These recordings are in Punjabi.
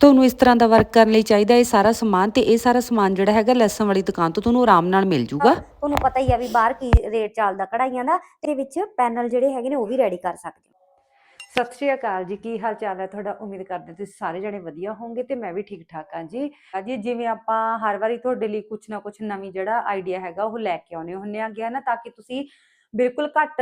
ਤੁਹਾਨੂੰ ਇਸ ਤਰ੍ਹਾਂ ਦਾ ਵਰਕ ਕਰਨ ਲਈ ਚਾਹੀਦਾ ਇਹ ਸਾਰਾ ਸਮਾਨ ਤੇ ਇਹ ਸਾਰਾ ਸਮਾਨ ਜਿਹੜਾ ਹੈਗਾ ਲੈਸਾਂ ਵਾਲੀ ਦੁਕਾਨ ਤੋਂ ਤੁਹਾਨੂੰ ਆਰਾਮ ਨਾਲ ਮਿਲ ਜੂਗਾ। ਤੁਹਾਨੂੰ ਪਤਾ ਹੀ ਆ ਵੀ ਬਾਹਰ ਕੀ ਰੇਟ ਚੱਲਦਾ ਕਢਾਈਆਂ ਦਾ ਤੇ ਵਿੱਚ ਪੈਨਲ ਜਿਹੜੇ ਹੈਗੇ ਨੇ ਉਹ ਵੀ ਰੈਡੀ ਕਰ ਸਕਦੇ ਹੋ। ਸਤਿ ਸ਼੍ਰੀ ਅਕਾਲ ਜੀ ਕੀ ਹਾਲ ਚਾਲ ਹੈ ਤੁਹਾਡਾ? ਉਮੀਦ ਕਰਦੇ ਤੁਸੀਂ ਸਾਰੇ ਜਣੇ ਵਧੀਆ ਹੋਵੋਗੇ ਤੇ ਮੈਂ ਵੀ ਠੀਕ ਠਾਕ ਹਾਂ ਜੀ। ਜੀ ਜਿਵੇਂ ਆਪਾਂ ਹਰ ਵਾਰੀ ਤੁਹਾਡੇ ਲਈ ਕੁਝ ਨਾ ਕੁਝ ਨਵੀਂ ਜਿਹੜਾ ਆਈਡੀਆ ਹੈਗਾ ਉਹ ਲੈ ਕੇ ਆਉਨੇ ਹੁੰਨੇ ਆ ਗਿਆ ਨਾ? ਤਾਂ ਕਿ ਤੁਸੀਂ ਬਿਲਕੁਲ ਘੱਟ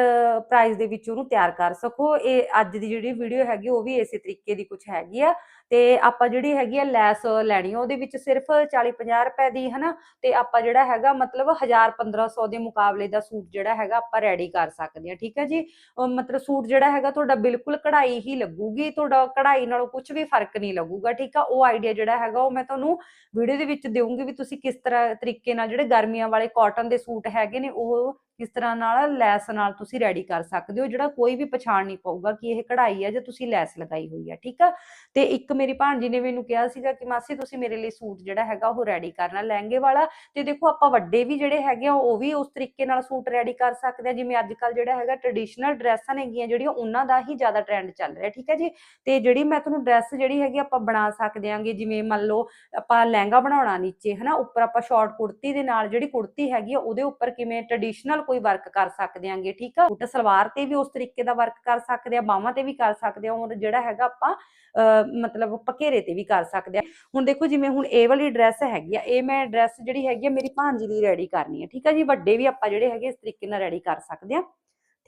ਪ੍ਰਾਈਸ ਦੇ ਵਿੱਚ ਉਹਨੂੰ ਤਿਆਰ ਕਰ ਸਕੋ। ਇਹ ਅੱਜ ਦੀ ਜਿਹੜੀ ਵੀਡੀਓ ਹੈਗੀ, ਉਹ ਵੀ ਇਸੇ ਤਰੀਕੇ ਦੀ ਕੁਝ ਹੈਗੀ ਆ। ਤੇ ਆਪਾਂ ਜਿਹੜੀ ਹੈਗੀ ਆ ਲੈਸ ਲੈਣੀ ਆ, ਉਹਦੇ ਵਿੱਚ ਸਿਰਫ 40 50 ਰੁਪਏ ਦੀ, ਹਨਾ? ਤੇ ਆਪਾਂ ਜਿਹੜਾ ਹੈਗਾ, ਮਤਲਬ 1000 1500 ਦੇ ਮੁਕਾਬਲੇ ਦਾ ਸੂਟ ਜਿਹੜਾ ਹੈਗਾ, ਆਪਾਂ ਰੈਡੀ ਕਰ ਸਕਦੇ ਆ, ਠੀਕ ਹੈ ਜੀ? ਮਤਲਬ ਸੂਟ ਜਿਹੜਾ ਹੈਗਾ, ਤੁਹਾਡਾ ਬਿਲਕੁਲ ਕਢਾਈ ਹੀ ਲੱਗੂਗੀ, ਤੁਹਾਡਾ ਕਢਾਈ ਨਾਲੋਂ ਕੁਝ ਵੀ ਫ਼ਰਕ ਨਹੀਂ ਲੱਗੂਗਾ, ਠੀਕ ਆ? ਉਹ ਆਈਡੀਆ ਜਿਹੜਾ ਹੈਗਾ, ਉਹ ਮੈਂ ਤੁਹਾਨੂੰ ਵੀਡੀਓ ਦੇ ਵਿੱਚ ਦੇਵਾਂਗੀ ਵੀ ਤੁਸੀਂ ਕਿਸ ਤਰ੍ਹਾਂ ਤਰੀਕੇ ਨਾਲ ਜਿਹੜੇ ਗਰਮੀਆਂ ਵਾਲੇ ਕਾਟਨ ਦੇ ਸੂਟ ਹੈਗੇ ਨੇ, ਉਹ ਕਿਸ ਤਰ੍ਹਾਂ ਨਾਲ ਲੈਸ ਨਾਲ ਤੁਸੀਂ ਰੈਡੀ ਕਰ ਸਕਦੇ ਹੋ, ਜਿਹੜਾ ਕੋਈ ਵੀ ਪਛਾਣ ਨਹੀਂ ਪਾਊਗਾ ਕਿ ਇਹ ਕਢਾਈ ਹੈ ਜਾਂ ਤੁਸੀਂ ਲੈਸ ਲਗਾਈ ਹੋਈ ਹੈ ਠੀਕ ਆ? ਤੇ ਇੱਕ ਮੇਰੀ ਭਾਣਜੀ ਨੇ ਮੈਨੂੰ ਕਿਹਾ ਸੀਗਾ ਕਿ ਮਾਸੀ ਤੁਸੀਂ ਮੇਰੇ ਲਈ ਸੂਟ ਜਿਹੜਾ ਹੈਗਾ ਉਹ ਰੈਡੀ ਕਰਨਾ, ਲਹਿੰਗੇ ਵਾਲਾ। ਤੇ ਦੇਖੋ ਆਪਾਂ ਵੱਡੇ ਵੀ ਜਿਹੜੇ ਹੈਗੇ ਆ, ਉਹ ਵੀ ਉਸ ਤਰੀਕੇ ਨਾਲ ਸੂਟ ਰੈਡੀ ਕਰ ਸਕਦੇ ਆ। ਜਿਵੇਂ ਅੱਜ ਕੱਲ ਜਿਹੜਾ ਹੈਗਾ ਟ੍ਰੈਡੀਸ਼ਨਲ ਡਰੈਸਾਂ ਨੇਗੀਆਂ ਜਿਹੜੀਆਂ, ਉਹਨਾਂ ਦਾ ਹੀ ਜ਼ਿਆਦਾ ਟ੍ਰੈਂਡ ਚੱਲ ਰਿਹਾ, ਠੀਕ ਹੈ ਜੀ? ਤੇ ਜਿਹੜੀ ਮੈਂ ਤੁਹਾਨੂੰ ਡਰੈਸ ਜਿਹੜੀ ਹੈਗੀ ਆਪਾਂ ਬਣਾ ਸਕਦੇ ਆਂਗੇ, ਜਿਵੇਂ ਮੰਨ ਲਓ ਆਪਾਂ ਲਹਿੰਗਾ ਬਣਾਉਣਾ ਨੀਚੇ, ਹਨਾ? ਉੱਪਰ ਆਪਾਂ ਸ਼ਾਰਟ ਕੁੜਤੀ ਦੇ ਨਾਲ ਜਿਹੜੀ ਕੁੜਤੀ ਹੈਗੀ ਆ, ਉਹਦੇ ਉੱਪਰ ਕਿਵੇਂ ਟ੍ਰੈਡੀਸ਼ਨਲ ਕੋਈ ਵਰਕ ਕਰ ਸਕਦੇ ਆਂਗੇ, ਠੀਕ ਆ? ਸੂਟ ਸਲਵਾਰ ਤੇ ਵੀ ਉਸ ਤਰੀਕੇ ਦਾ ਵਰਕ ਕਰ ਸਕਦੇ ਆ, ਬਾਹਾਂ ਤੇ ਵੀ ਕਰ ਸਕਦੇ ਆ ਔਰ ਜਿਹੜਾ ਹੈਗਾ ਆਪਾਂ, ਅਹ, ਮਤਲਬ ਪਕੇਰੇ ਤੇ ਵੀ ਕਰ ਸਕਦੇ ਆ। ਹੁਣ ਦੇਖੋ ਜਿਵੇਂ ਹੁਣ ਇਹ ਵਾਲੀ ਡਰੈਸ ਹੈਗੀ ਆ, ਇਹ ਮੈਂ ਡਰੈਸ ਜਿਹੜੀ ਹੈਗੀ ਆ, ਮੇਰੀ ਭਾਂਜੀ ਦੀ ਰੈਡੀ ਕਰਨੀ ਆ, ਠੀਕ ਆ ਜੀ? ਵੱਡੇ ਵੀ ਆਪਾਂ ਜਿਹੜੇ ਹੈਗੇ ਇਸ ਤਰੀਕੇ ਨਾਲ ਰੈਡੀ ਕਰ ਸਕਦੇ ਆ।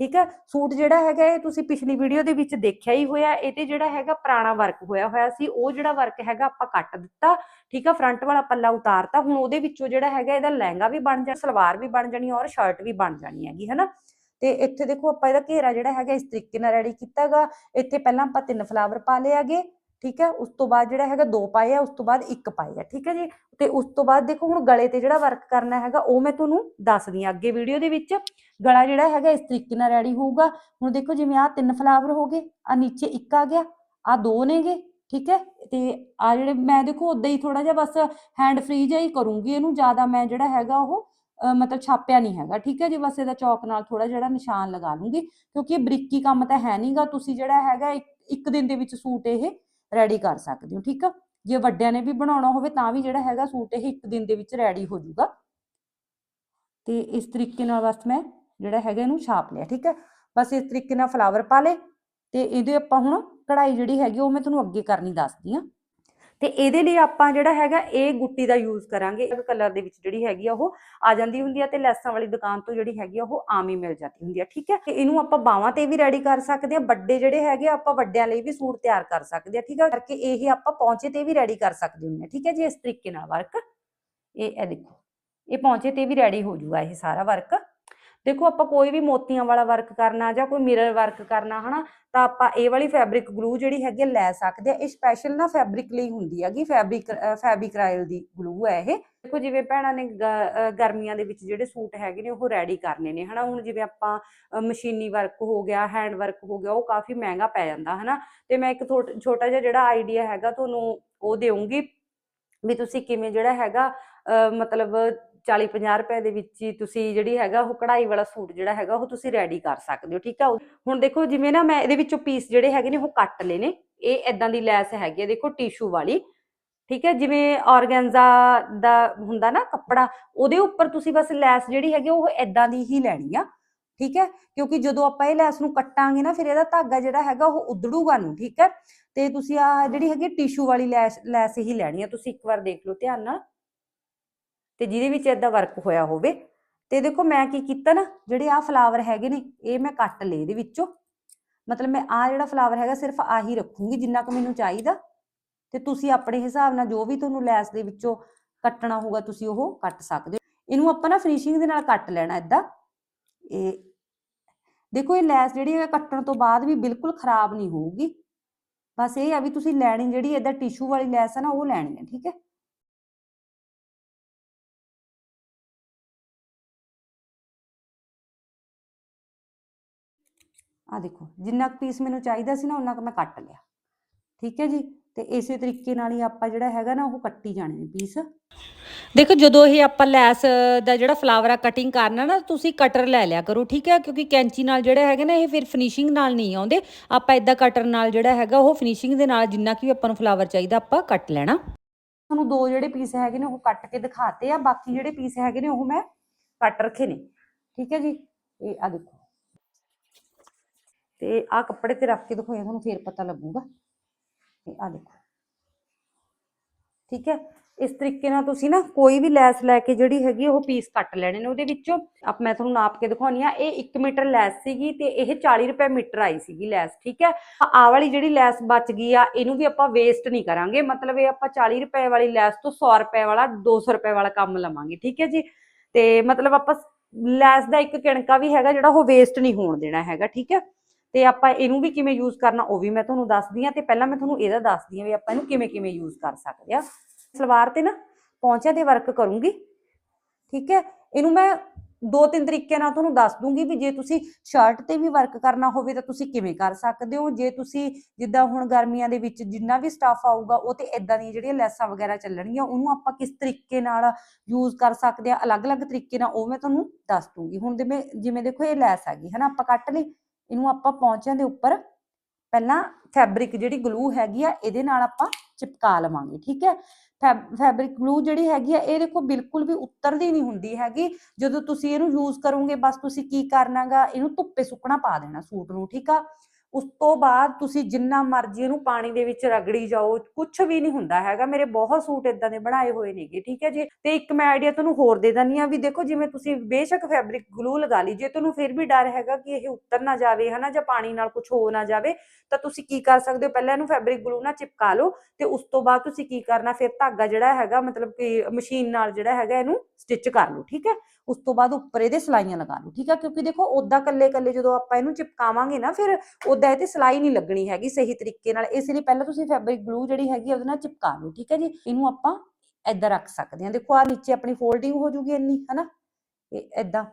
ਠੀਕ ਹੈ ਸੂਟ ਜਿਹੜਾ ਹੈਗਾ ਇਹ ਤੁਸੀਂ ਪਿਛਲੀ ਵੀਡੀਓ ਦੇ ਵਿੱਚ ਦੇਖਿਆ ਹੀ ਹੋਇਆ ਇਹ ਤੇ ਜਿਹੜਾ ਹੈਗਾ ਪੁਰਾਣਾ ਵਰਕ ਹੋਇਆ ਹੋਇਆ ਸੀ, ਉਹ ਜਿਹੜਾ ਵਰਕ ਹੈਗਾ ਆਪਾਂ ਕੱਟ ਦਿੱਤਾ, ਠੀਕ ਆ? ਫਰੰਟ ਵਾਲਾ ਪੱਲਾ ਉਤਾਰਤਾ, ਹੁਣ ਉਹਦੇ ਵਿੱਚੋਂ ਜਿਹੜਾ ਹੈਗਾ ਇਹਦਾ ਲਹਿੰਗਾ ਵੀ ਬਣ ਜਾਣਾ, ਸਲਵਾਰ ਵੀ ਬਣ ਜਾਣੀ ਔਰ ਸ਼ਰਟ ਵੀ ਬਣ ਜਾਣੀ ਹੈਗੀ, ਹਨਾ? ਤੇ ਇੱਥੇ ਦੇਖੋ ਆਪਾਂ ਇਹਦਾ ਘੇਰਾ ਜਿਹੜਾ ਹੈਗਾ ਇਸ ਤਰੀਕੇ ਨਾਲ ਰੈਡੀ ਕੀਤਾਗਾ ਇੱਥੇ ਪਹਿਲਾਂ ਆਪਾਂ ਤਿੰਨ ਫਲਾਵਰ ਪਾ ਲਏ ਆਗੇ ਠੀਕ ਹੈ, ਉਸ ਤੋਂ ਬਾਅਦ ਜਿਹੜਾ ਹੈਗਾ ਦੋ ਪਾਏ ਆ, ਉਸ ਤੋਂ ਬਾਅਦ ਇੱਕ ਪਾਏ ਆ, ਠੀਕ ਹੈ ਜੀ? ਤੇ ਉਸ ਤੋਂ ਬਾਅਦ ਦੇਖੋ ਹੁਣ ਗਲੇ ਤੇ ਜਿਹੜਾ ਵਰਕ ਕਰਨਾ ਹੈਗਾ, ਉਹ ਮੈਂ ਤੁਹਾਨੂੰ ਦੱਸਦੀ ਆ ਅੱਗੇ ਵੀਡੀਓ ਦੇ ਵਿੱਚ। ਗਲਾ ਜਿਹੜਾ ਹੈਗਾ ਇਸ ਤਰੀਕੇ ਨਾਲ ਰੈਡੀ ਹੋਊਗਾ। ਹੁਣ ਦੇਖੋ ਜਿਵੇਂ ਆ ਤਿੰਨ ਫਲਾਵਰ ਹੋ ਗਏ ਆ ਨੀਚੇ ਇੱਕ ਆ ਗਿਆ ਆ ਦੋ ਨੇਗੇ, ਠੀਕ ਹੈ? ਤੇ ਆ ਜਿਹੜੇ ਮੈਂ ਦੇਖੋ ਉਦਾਂ ਹੀ ਥੋੜਾ ਜਿਹਾ ਬਸ ਹੈਂਡ ਫ੍ਰੀ ਜਿਹਾ ਹੀ ਕਰੂੰਗੀ ਇਹਨੂੰ, ਜ਼ਿਆਦਾ ਮੈਂ ਜਿਹੜਾ ਹੈਗਾ ਉਹ ਮਤਲਬ ਛਾਪਿਆ ਨਹੀਂ ਹੈਗਾ, ਠੀਕ ਹੈ ਜੀ? ਬਸ ਇਹਦਾ ਚੌਕ ਨਾਲ ਥੋੜਾ ਜਿਹੜਾ ਨਿਸ਼ਾਨ ਲਗਾ ਲੂੰਗੀ, ਕਿਉਂਕਿ ਇਹ ਬਰੀਕੀ ਕੰਮ ਤਾਂ ਹੈ ਨਹੀਂਗਾ ਤੁਸੀਂ ਜਿਹੜਾ ਹੈਗਾ ਇੱਕ ਦਿਨ ਦੇ ਵਿੱਚ ਸੂਟ ਇਹ ਰੈਡੀ ਕਰ ਸਕਦੇ ਹੋ, ਠੀਕ ਆ? ਜੇ ਵੱਡਿਆਂ ਨੇ ਵੀ ਬਣਾਉਣਾ ਹੋਵੇ ਤਾਂ ਵੀ ਜਿਹੜਾ ਹੈਗਾ ਸੂਟ ਇਹ ਇੱਕ ਦਿਨ ਦੇ ਵਿੱਚ ਰੈਡੀ ਹੋ ਜਾਊਗਾ। ਤੇ ਇਸ ਤਰੀਕੇ ਨਾਲ ਬਸ ਮੈਂ ਜਿਹੜਾ ਹੈਗਾ ਇਹਨੂੰ ਛਾਪ ਲਿਆ, ਠੀਕ ਹੈ ਬਸ ਇਸ ਤਰੀਕੇ ਨਾਲ ਫਲਾਵਰ ਪਾ ਲੇ ਤੇ ਇਹਦੇ ਆਪਾਂ ਹੁਣ ਕਢਾਈ ਜਿਹੜੀ ਹੈਗੀ ਉਹ ਮੈਂ ਤੁਹਾਨੂੰ ਅੱਗੇ ਕਰਨੀ ਦੱਸਦੀ ਆ ਤੇ ਇਹਦੇ ਲਈ ਆਪਾਂ ਜਿਹੜਾ ਹੈਗਾ ਇਹ ਗੁੱਟੀ ਦਾ ਯੂਜ਼ ਕਰਾਂਗੇ। ਇਹ ਕਲਰ ਦੇ ਵਿੱਚ ਜਿਹੜੀ ਹੈਗੀ ਆ ਉਹ ਆ ਜਾਂਦੀ ਹੁੰਦੀ ਆ ਤੇ ਲੈਸਾਂ ਵਾਲੀ ਦੁਕਾਨ ਤੋਂ ਜਿਹੜੀ ਹੈਗੀ ਆ ਉਹ ਆਮ ਹੀ ਮਿਲ ਜਾਂਦੀ ਹੁੰਦੀ ਆ ਠੀਕ ਹੈ ਤੇ ਇਹਨੂੰ ਆਪਾਂ ਬਾਹਾਂ ਤੇ ਵੀ ਰੈਡੀ ਕਰ ਸਕਦੇ ਆ ਵੱਡੇ ਜਿਹੜੇ ਹੈਗੇ ਆ, ਆਪਾਂ ਵੱਡਿਆਂ ਲਈ ਵੀ ਸੂਟ ਤਿਆਰ ਕਰ ਸਕਦੇ ਆ ਠੀਕ ਹੈ ਕਰਕੇ ਇਹ ਆਪਾਂ ਪੌਂਚੇ ਤੇ ਵੀ ਰੈਡੀ ਕਰ ਸਕਦੇ ਹੁੰਦੇ ਆ ਠੀਕ ਹੈ ਜੀ? ਇਸ ਤਰੀਕੇ ਨਾਲ ਵਰਕ ਇਹ ਇਹ ਦੇਖੋ ਇਹ ਪੌਂਚੇ ਤੇ ਵੀ ਰੈਡੀ ਹੋ ਜਾਊਗਾ ਇਹ ਸਾਰਾ ਵਰਕ ਦੇਖੋ ਆਪਾਂ ਕੋਈ ਵੀ ਮੋਤੀਆਂ ਵਾਲਾ ਵਰਕ ਕਰਨਾ ਜਾਂ ਕੋਈ ਮਿਰਰ ਵਰਕ ਕਰਨਾ, ਹਨਾ, ਤਾਂ ਆਪਾਂ ਇਹ ਵਾਲੀ ਫੈਬਰਿਕ ਗਲੂ ਜਿਹੜੀ ਹੈਗੀ ਲੈ ਸਕਦੇ ਆ। ਇਹ ਸਪੈਸ਼ਲ ਨਾ ਫੈਬਰਿਕ ਲਈ ਹੁੰਦੀ ਹੈਗੀ ਫੈਬਰਿਕ ਫੈਬਿਕਰਾਈਲ ਦੀ ਗਲੂ ਹੈ ਇਹ। ਦੇਖੋ ਜਿਵੇਂ ਭੈਣਾਂ ਨੇ ਗਰਮੀਆਂ ਦੇ ਵਿੱਚ ਜਿਹੜੇ ਸੂਟ ਹੈਗੇ ਨੇ, ਉਹ ਰੈਡੀ ਕਰਨੇ ਨੇ, ਹਨਾ। ਹੁਣ ਜਿਵੇਂ ਆਪਾਂ ਮਸ਼ੀਨੀ ਵਰਕ ਹੋ ਗਿਆ ਹੈਂਡ ਵਰਕ ਹੋ ਗਿਆ, ਉਹ ਕਾਫੀ ਮਹਿੰਗਾ ਪੈ ਜਾਂਦਾ, ਹਨਾ। ਤੇ ਮੈਂ ਇੱਕ ਥੋਟ- ਛੋਟਾ ਜਿਹਾ ਜਿਹੜਾ ਆਈਡੀਆ ਹੈਗਾ, ਤੁਹਾਨੂੰ ਉਹ ਦੇਵਾਂਗੀ ਵੀ ਤੁਸੀਂ ਕਿਵੇਂ ਜਿਹੜਾ ਹੈਗਾ ਮਤਲਬ 40 50 ਰੁਪਏ ਦੇ ਵਿੱਚ ਹੀ ਤੁਸੀਂ ਜਿਹੜੀ ਹੈਗਾ ਉਹ ਕਢਾਈ ਵਾਲਾ ਸੂਟ ਜਿਹੜਾ ਹੈਗਾ ਉਹ ਤੁਸੀਂ ਰੈਡੀ ਕਰ ਸਕਦੇ ਹੋ, ਠੀਕ ਆ? ਹੁਣ ਦੇਖੋ ਜਿਵੇਂ ਨਾ ਮੈਂ ਇਹਦੇ ਵਿੱਚੋਂ ਪੀਸ ਜਿਹੜੇ ਹੈਗੇ ਨੇ ਉਹ ਕੱਟ ਲਏ ਨੇ, ਇਹ ਇਦਾਂ ਦੀ ਲੈਸ ਹੈਗੀ ਹੈ ਦੇਖੋ ਟਿਸ਼ੂ ਵਾਲੀ, ਠੀਕ ਹੈ ਜਿਵੇਂ ਆਰਗੈਂਜ਼ਾ ਦਾ ਹੁੰਦਾ ਨਾ ਕੱਪੜਾ, ਉਹਦੇ ਉੱਪਰ ਤੁਸੀਂ ਬਸ ਲੈਸ ਜਿਹੜੀ ਹੈਗੀ ਉਹ ਇਦਾਂ ਦੀ ਹੀ ਲੈਣੀ ਆ, ਠੀਕ ਹੈ ਕਿਉਂਕਿ ਜਦੋਂ ਆਪਾਂ ਇਹ ਲੈਸ ਨੂੰ ਕੱਟਾਂਗੇ ਨਾ, ਫਿਰ ਇਹਦਾ ਧਾਗਾ ਜਿਹੜਾ ਹੈਗਾ ਉਹ ਉਧੜੂਗਾ ਨੂੰ, ਠੀਕ ਹੈ ਤੇ ਤੁਸੀਂ ਆ ਜਿਹੜੀ ਹੈਗੀ ਟਿਸ਼ੂ ਵਾਲੀ ਲੈਸ ਲੈਸ ਹੀ ਲੈਣੀ ਆ, ਤੁਸੀਂ ਇੱਕ ਵਾਰ ਦੇਖ ਲਓ ਧਿਆਨ ਨਾਲ। ਤੇ ਜਿਹਦੇ ਵਿੱਚ ਇਦਾਂ ਵਰਕ ਹੋਇਆ ਹੋਵੇ। ਤੇ ਦੇਖੋ ਮੈਂ ਕੀ ਕੀਤਾ ਨਾ, ਜਿਹੜੇ ਆ ਫਲਾਵਰ ਹੈਗੇ ਨੇ, ਇਹ ਮੈਂ ਕੱਟ ਲਏ ਇਹਦੇ ਵਿੱਚੋਂ। ਮਤਲਬ ਮੈਂ ਆ ਜਿਹੜਾ ਫਲਾਵਰ ਹੈਗਾ ਸਿਰਫ ਆਹੀ ਰੱਖੂੰਗੀ ਜਿੰਨਾ ਕੁ ਮੈਨੂੰ ਚਾਹੀਦਾ। ਤੇ ਤੁਸੀਂ ਆਪਣੇ ਹਿਸਾਬ ਨਾਲ ਜੋ ਵੀ ਤੁਹਾਨੂੰ ਲੈਸ ਦੇ ਵਿੱਚੋਂ ਕੱਟਣਾ ਹੋਊਗਾ ਤੁਸੀਂ ਉਹ ਕੱਟ ਸਕਦੇ ਹੋ। ਇਹਨੂੰ ਆਪਾਂ ਨਾ ਫਿਨਿਸ਼ਿੰਗ ਦੇ ਨਾਲ ਕੱਟ ਲੈਣਾ ਇਦਾਂ ਇਹ ਦੇਖੋ ਇਹ ਲੈਸ ਜਿਹੜੀ ਹੈ ਕੱਟਣ ਤੋਂ ਬਾਅਦ ਵੀ ਬਿਲਕੁਲ ਖਰਾਬ ਨਹੀਂ ਹੋਊਗੀ। ਬਸ ਇਹ ਆ ਵੀ ਤੁਸੀਂ ਲੈਣੀ ਜਿਹੜੀ ਇਦਾਂ ਟਿਸ਼ੂ ਵਾਲੀ ਲੈਸ ਹੈ ਨਾ, ਉਹ ਲੈਣੀ ਹੈ, ਠੀਕ ਹੈ? ਆ ਦੇਖੋ, ਜਿੰਨਾ ਕੁ ਪੀਸ ਮੈਨੂੰ ਚਾਹੀਦਾ ਸੀ ਨਾ ਉਹਨਾਂ ਕੁ ਮੈਂ ਕੱਟ ਲਿਆ। ਠੀਕ ਹੈ ਜੀ? ਤੇ ਇਸੇ ਤਰੀਕੇ ਨਾਲ ਹੀ ਆਪਾਂ ਜਿਹੜਾ ਹੈਗਾ ਨਾ, ਉਹ ਕੱਟੀ ਜਾਣੇ ਨੇ ਪੀਸ ਦੇਖੋ, ਜਦੋਂ ਇਹ ਆਪਾਂ ਲੈਸ ਦਾ ਜਿਹੜਾ ਫਲਾਵਰ ਆ ਕਟਿੰਗ ਕਰਨਾ ਨਾ, ਤੁਸੀਂ ਕਟਰ ਲੈ ਲਿਆ ਕਰੋ, ਠੀਕ ਹੈ? ਕਿਉਂਕਿ ਕੈਂਚੀ ਨਾਲ ਜਿਹੜਾ ਹੈਗਾ ਨਾ, ਇਹ ਫਿਰ ਫਿਨਿਸ਼ਿੰਗ ਨਾਲ ਨਹੀਂ ਆਉਂਦੇ। ਆਪਾਂ ਇਦਾਂ ਕਟਰ ਨਾਲ ਜਿਹੜਾ ਹੈਗਾ, ਉਹ ਫਿਨਿਸ਼ਿੰਗ ਦੇ ਨਾਲ ਜਿੰਨਾ ਕਿ ਵੀ ਆਪਾਂ ਨੂੰ ਫਲਾਵਰ ਚਾਹੀਦਾ, ਆਪਾਂ ਕੱਟ ਲੈਣਾ। ਤੁਹਾਨੂੰ ਦੋ ਜਿਹੜੇ ਪੀਸ ਹੈਗੇ ਨੇ, ਉਹ ਕੱਟ ਕੇ ਦਿਖਾਤੇ ਆ, ਬਾਕੀ ਜਿਹੜੇ ਪੀਸ ਹੈਗੇ ਨੇ, ਉਹ ਮੈਂ ਕੱਟ ਰੱਖੇ ਨੇ। ਠੀਕ ਹੈ ਜੀ? ਇਹ ਆ ਦੇਖੋ। ਤੇ ਆ ਕੱਪੜੇ ਤੇ ਰੱਖ ਕੇ ਦਿਖਾਇਆ ਤੁਹਾਨੂੰ ਫੇਰ ਪਤਾ ਲੱਗੂਗਾ। ਤੇ ਆ ਦੇਖੋ। ਠੀਕ ਹੈ? ਇਸ ਤਰੀਕੇ ਨਾਲ ਤੁਸੀਂ ਨਾ ਕੋਈ ਵੀ ਲੈਸ ਲੈ ਕੇ ਜਿਹੜੀ ਹੈਗੀ ਉਹ ਪੀਸ ਕੱਟ ਲੈਣੇ ਨੇ ਉਹਦੇ ਵਿੱਚੋਂ। ਆਪ ਮੈਂ ਤੁਹਾਨੂੰ ਨਾਪ ਕੇ ਦਿਖਾਉਣੀ ਆ, ਇਹ 1 ਮੀਟਰ ਲੈਸ ਸੀਗੀ ਤੇ ਇਹ 40 ਰੁਪਏ ਮੀਟਰ ਆਈ ਸੀਗੀ ਲੈਸ, ਠੀਕ ਹੈ? ਆ ਵਾਲੀ ਜਿਹੜੀ ਲੈਸ ਬਚ ਗਈ ਆ, ਇਹਨੂੰ ਵੀ ਆਪਾਂ ਵੇਸਟ ਨਹੀਂ ਕਰਾਂਗੇ। ਮਤਲਬ ਇਹ ਆਪਾਂ 40 ਰੁਪਏ ਵਾਲੀ ਲੈਸ ਤੋਂ 100 ਰੁਪਏ ਵਾਲਾ 200 ਰੁਪਏ ਵਾਲਾ ਕੰਮ ਲਵਾਂਗੇ, ਠੀਕ ਹੈ ਜੀ? ਤੇ ਮਤਲਬ ਆਪਾਂ ਲੈਸ ਦਾ ਇੱਕ ਕਿਣਕਾ ਵੀ ਹੈਗਾ ਜਿਹੜਾ ਉਹ ਵੇਸਟ ਨਹੀਂ ਹੋਣ ਦੇਣਾ ਹੈਗਾ, ਠੀਕ ਹੈ? ਤੇ ਆਪਾਂ ਇਹਨੂੰ ਵੀ ਕਿਵੇਂ ਯੂਜ਼ ਕਰਨਾ, ਉਹ ਵੀ ਮੈਂ ਤੁਹਾਨੂੰ ਦੱਸਦੀ ਆ ਤੇ ਪਹਿਲਾਂ ਮੈਂ ਤੁਹਾਨੂੰ ਇਹਦਾ ਦੱਸਦੀ ਆ ਵੀ ਆਪਾਂ ਇਹਨੂੰ ਕਿਵੇਂ ਕਿਵੇਂ ਯੂਜ਼ ਕਰ ਸਕਦੇ ਆ ਸਲਵਾਰ ਤੇ ਨਾ ਪੌਂਚਿਆਂ ਤੇ ਵਰਕ ਕਰੂੰਗੀ, ਠੀਕ ਹੈ? ਇਹਨੂੰ ਮੈਂ ਦੋ ਤਿੰਨ ਤਰੀਕੇ ਨਾਲ ਤੁਹਾਨੂੰ ਦੱਸ ਦੂੰਗੀ ਵੀ ਜੇ ਤੁਸੀਂ ਸ਼ਰਟ ਤੇ ਵੀ ਵਰਕ ਕਰਨਾ ਹੋਵੇ ਤਾਂ ਤੁਸੀਂ ਕਿਵੇਂ ਕਰ ਸਕਦੇ ਹੋ। ਜੇ ਤੁਸੀਂ ਜਿੱਦਾਂ ਹੁਣ ਗਰਮੀਆਂ ਦੇ ਵਿੱਚ ਜਿੰਨਾ ਵੀ ਸਟਾਫ ਆਊਗਾ, ਉਹ ਤੇ ਇਦਾਂ ਦੀਆਂ ਜਿਹੜੀਆਂ ਲੈਸਾਂ ਵਗੈਰਾ ਚੱਲਣਗੀਆਂ ਉਹਨੂੰ ਆਪਾਂ ਕਿਸ ਤਰੀਕੇ ਨਾਲ ਯੂਜ਼ ਕਰ ਸਕਦੇ ਆ ਅਲੱਗ-ਅਲੱਗ ਤਰੀਕੇ ਨਾਲ ਉਹ ਮੈਂ ਤੁਹਾਨੂੰ ਦੱਸ ਦੂੰਗੀ। ਹੁਣ ਜਿਵੇਂ ਜਿਵੇਂ ਦੇਖੋ ਇਹ ਲੈਸ ਹੈਗੀ, ਹਨਾ? ਆਪਾਂ ਕੱਟ ਲਈ ਇਹਨੂੰ ਆਪਾਂ ਪੌਂਚਿਆਂ ਦੇ ਉੱਪਰ ਪਹਿਲਾਂ ਫੈਬਰਿਕ ਜਿਹੜੀ ਗਲੂ ਹੈਗੀ ਆ, ਇਹਦੇ ਨਾਲ ਆਪਾਂ ਚਿਪਕਾ ਲਵਾਂਗੇ, ਠੀਕ ਹੈ? ਫੈਬਰਿਕ ਗਲੂ ਜਿਹੜੀ ਹੈਗੀ ਆ, ਇਹ ਦੇਖੋ ਬਿਲਕੁਲ ਵੀ ਉਤਰਦੀ ਨਹੀਂ ਹੁੰਦੀ ਹੈਗੀ। ਜਦੋਂ ਤੁਸੀਂ ਇਹਨੂੰ ਯੂਜ਼ ਕਰੋਗੇ, ਬਸ ਤੁਸੀਂ ਕੀ ਕਰਨਾਗਾ? ਇਹਨੂੰ ਧੁੱਪੇ ਸੁੱਕਣਾ ਪਾ ਦੇਣਾ ਸੂਟ ਨੂੰ, ਠੀਕ ਆ? ਉਸ ਤੋਂ ਬਾਅਦ ਤੁਸੀਂ ਜਿੰਨਾ ਮਰਜ਼ੀ ਇਹਨੂੰ ਪਾਣੀ ਦੇ ਵਿੱਚ ਰਗੜੀ ਜਾਓ ਕੁਝ ਵੀ ਨਹੀਂ ਹੁੰਦਾ ਹੈਗਾ। ਮੇਰੇ ਬਹੁਤ ਸੂਟ ਇਦਾਂ ਦੇ ਬਣਾਏ ਹੋਏ ਨੇਗੇ, ਠੀਕ ਹੈ ਜੀ? ਤੇ ਇੱਕ ਮੈਂ ਆਈਡੀਆ ਤੁਹਾਨੂੰ ਹੋਰ ਦੇ ਦਿੰਦੀ ਆ ਵੀ ਦੇਖੋ, ਜਿਵੇਂ ਤੁਸੀਂ ਬੇਸ਼ੱਕ ਫੈਬਰਿਕ ਗਲੂ ਲਗਾ ਲਈ, ਜੇ ਤੁਹਾਨੂੰ ਫਿਰ ਵੀ ਡਰ ਹੈਗਾ ਕਿ ਇਹ ਉੱਤਰ ਨਾ ਜਾਵੇ, ਹਨਾ, ਜਾਂ ਪਾਣੀ ਨਾਲ ਕੁਝ ਹੋ ਨਾ ਜਾਵੇ, ਤਾਂ ਤੁਸੀਂ ਕੀ ਕਰ ਸਕਦੇ ਹੋ? ਪਹਿਲਾਂ ਇਹਨੂੰ ਫੈਬਰਿਕ ਗਲੂ ਨਾਲ ਚਿਪਕਾ ਲਓ ਤੇ ਉਸ ਤੋਂ ਬਾਅਦ ਤੁਸੀਂ ਕੀ ਕਰਨਾ? ਫਿਰ ਧਾਗਾ ਜਿਹੜਾ ਹੈਗਾ, ਮਤਲਬ ਕਿ ਮਸ਼ੀਨ ਨਾਲ ਜਿਹੜਾ ਹੈਗਾ, ਇਹਨੂੰ ਸਟਿਚ ਕਰ ਲਓ, ਠੀਕ ਹੈ? ਉਸ ਤੋਂ ਬਾਅਦ ਉੱਪਰ ਇਹਦੇ ਸਲਾਈਆਂ ਲਗਾ ਲਓ, ਠੀਕ ਹੈ? ਕਿਉਂਕਿ ਦੇਖੋ ਉਦਾਂ ਕੱਲੇ ਕੱਲੇ ਜਦੋਂ ਆਪਾਂ ਇਹਨੂੰ ਚਿਪਕਾਵਾਂਗੇ ਨਾ, ਫਿਰ ਉਦਾਂ ਇਹ ਤੇ ਸਲਾਈ ਨਹੀਂ ਲੱਗਣੀ ਹੈਗੀ ਸਹੀ ਤਰੀਕੇ ਨਾਲ। ਇਸ ਲਈ ਪਹਿਲਾਂ ਤੁਸੀਂ ਫੈਬਰਿਕ ਗਲੂ ਜਿਹੜੀ ਹੈਗੀ ਉਹਦੇ ਨਾਲ ਚਿਪਕਾ ਲਓ, ਠੀਕ ਹੈ ਜੀ? ਇਹਨੂੰ ਆਪਾਂ ਏਦਾਂ ਰੱਖ ਸਕਦੇ ਹਾਂ। ਦੇਖੋ ਆ ਨੀਚੇ ਆਪਣੀ ਫੋਲਡਿੰਗ ਹੋ ਜੂਗੀ ਇੰਨੀ, ਹਨਾ? ਇਹ ਏਦਾਂ।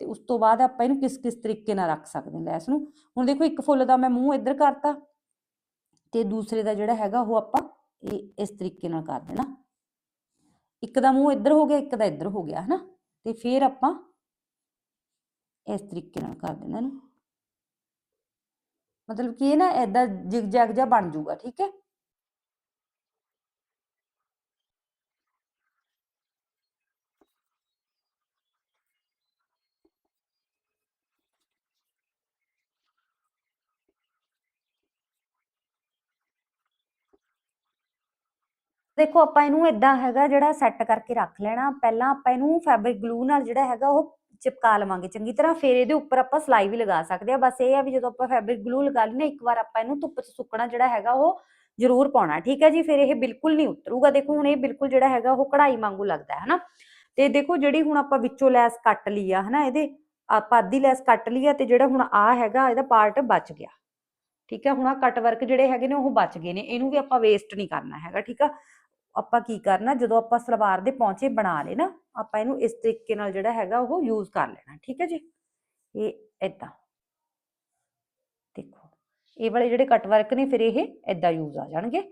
ਤੇ ਉਸ ਤੋਂ ਬਾਅਦ ਆਪਾਂ ਇਹਨੂੰ ਕਿਸ ਕਿਸ ਤਰੀਕੇ ਨਾਲ ਰੱਖ ਸਕਦੇ ਹਾਂ ਲੈਸ ਨੂੰ। ਹੁਣ ਦੇਖੋ, ਇੱਕ ਫੁੱਲ ਦਾ ਮੈਂ ਮੂੰਹ ਇੱਧਰ ਕਰਤਾ ਤੇ ਦੂਸਰੇ ਦਾ ਜਿਹੜਾ ਹੈਗਾ ਉਹ ਆਪਾਂ ਇਹ ਇਸ ਤਰੀਕੇ ਨਾਲ ਕਰ ਦੇਣਾ। ਇੱਕ ਦਾ ਮੂੰਹ ਇੱਧਰ ਹੋ ਗਿਆ, ਇੱਕ ਦਾ ਇੱਧਰ ਹੋ ਗਿਆ, ਹਨਾ? ਤੇ ਫਿਰ ਆਪਾਂ ਇਸ ਤਰੀਕੇ ਨਾਲ ਕਰ ਦੇਣਾ ਇਹਨੂੰ। ਮਤਲਬ ਕਿ ਇਹ ਨਾ ਐਦਾਂ ਜਿਗ ਜੈਗ ਜਿਹਾ ਬਣ ਜਾਊਗਾ, ਠੀਕ ਹੈ? ਦੇਖੋ, ਆਪਾਂ ਇਹਨੂੰ ਇਦਾਂ ਹੈਗਾ ਜਿਹੜਾ ਸੈੱਟ ਕਰਕੇ ਰੱਖ ਲੈਣਾ, ਪਹਿਲਾਂ ਆਪਾਂ ਇਹਨੂੰ ਫੈਬਰਿਕ ਗਲੂ ਨਾਲ ਜਿਹੜਾ ਹੈਗਾ ਉਹ ਚਿਪਕਾ ਲਵਾਂਗੇ। ਚੰਗੀ ਤਰ੍ਹਾਂ ਫਿਰ ਇਹਦੇ ਉੱਪਰ ਆਪਾਂ ਸਲਾਈ ਵੀ ਲਗਾ ਸਕਦੇ ਆ। ਬਸ ਇਹ ਆ ਵੀ ਜਦੋਂ ਆਪਾਂ ਫੈਬਰਿਕ ਗਲੂ ਲਗਾ ਲਈ ਇੱਕ ਵਾਰ ਆਪਾਂ ਇਹਨੂੰ ਧੁੱਪ 'ਚ ਸੁੱਕਣਾ ਜਿਹੜਾ ਹੈਗਾ ਉਹ ਜ਼ਰੂਰ ਪਾਉਣਾ। ਠੀਕ ਹੈ ਜੀ? ਫਿਰ ਇਹ ਬਿਲਕੁਲ ਨਹੀਂ ਉਤਰੂਗਾ। ਦੇਖੋ ਹੁਣ ਇਹ ਬਿਲਕੁਲ ਜਿਹੜਾ ਹੈਗਾ ਉਹ ਕਢਾਈ ਵਾਂਗੂ ਲੱਗਦਾ ਹੈ, ਹਨਾ? ਤੇ ਦੇਖੋ ਜਿਹੜੀ ਹੁਣ ਆਪਾਂ ਵਿੱਚੋਂ ਲੈਸ ਕੱਟ ਲਈ ਆ, ਹਨਾ? ਇਹਦੇ ਆਪਾਂ ਅੱਧੀ ਲੈਸ ਕੱਟ ਲਈ ਆ ਤੇ ਜਿਹੜਾ ਹੁਣ ਆ ਹੈਗਾ, ਇਹਦਾ ਪਾਰਟ ਬਚ ਗਿਆ। ਠੀਕ ਹੈ? ਹੁਣ ਆ ਕੱਟ ਵਰਕ ਜਿਹੜੇ ਹੈਗੇ ਨੇ ਉਹ ਬਚ ਗਏ ਨੇ। ਇਹਨੂੰ ਵੀ ਆਪਾਂ ਵੇਸਟ ਨਹੀਂ ਕਰਨਾ ਹੈਗਾ। ਠੀਕ ਆ? ਆਪਾਂ ਕੀ ਕਰਨਾ, ਜਦੋਂ ਆਪਾਂ ਸਲਵਾਰ ਦੇ ਪੌਂਚੇ ਬਣਾ ਲਏ ਨਾ, ਆਪਾਂ ਇਹਨੂੰ ਇਸ ਤਰੀਕੇ ਨਾਲ ਜਿਹੜਾ ਹੈਗਾ ਉਹ ਯੂਜ਼ ਕਰ ਲੈਣਾ, ਠੀਕ ਹੈ ਜੀ? ਇਹ ਏਦਾਂ। ਦੇਖੋ, ਇਹ ਵਾਲੇ ਜਿਹੜੇ ਕੱਟ ਵਰਕ ਨੇ, ਫਿਰ ਇਹ ਏਦਾਂ ਯੂਜ਼ ਆ ਜਾਣਗੇ।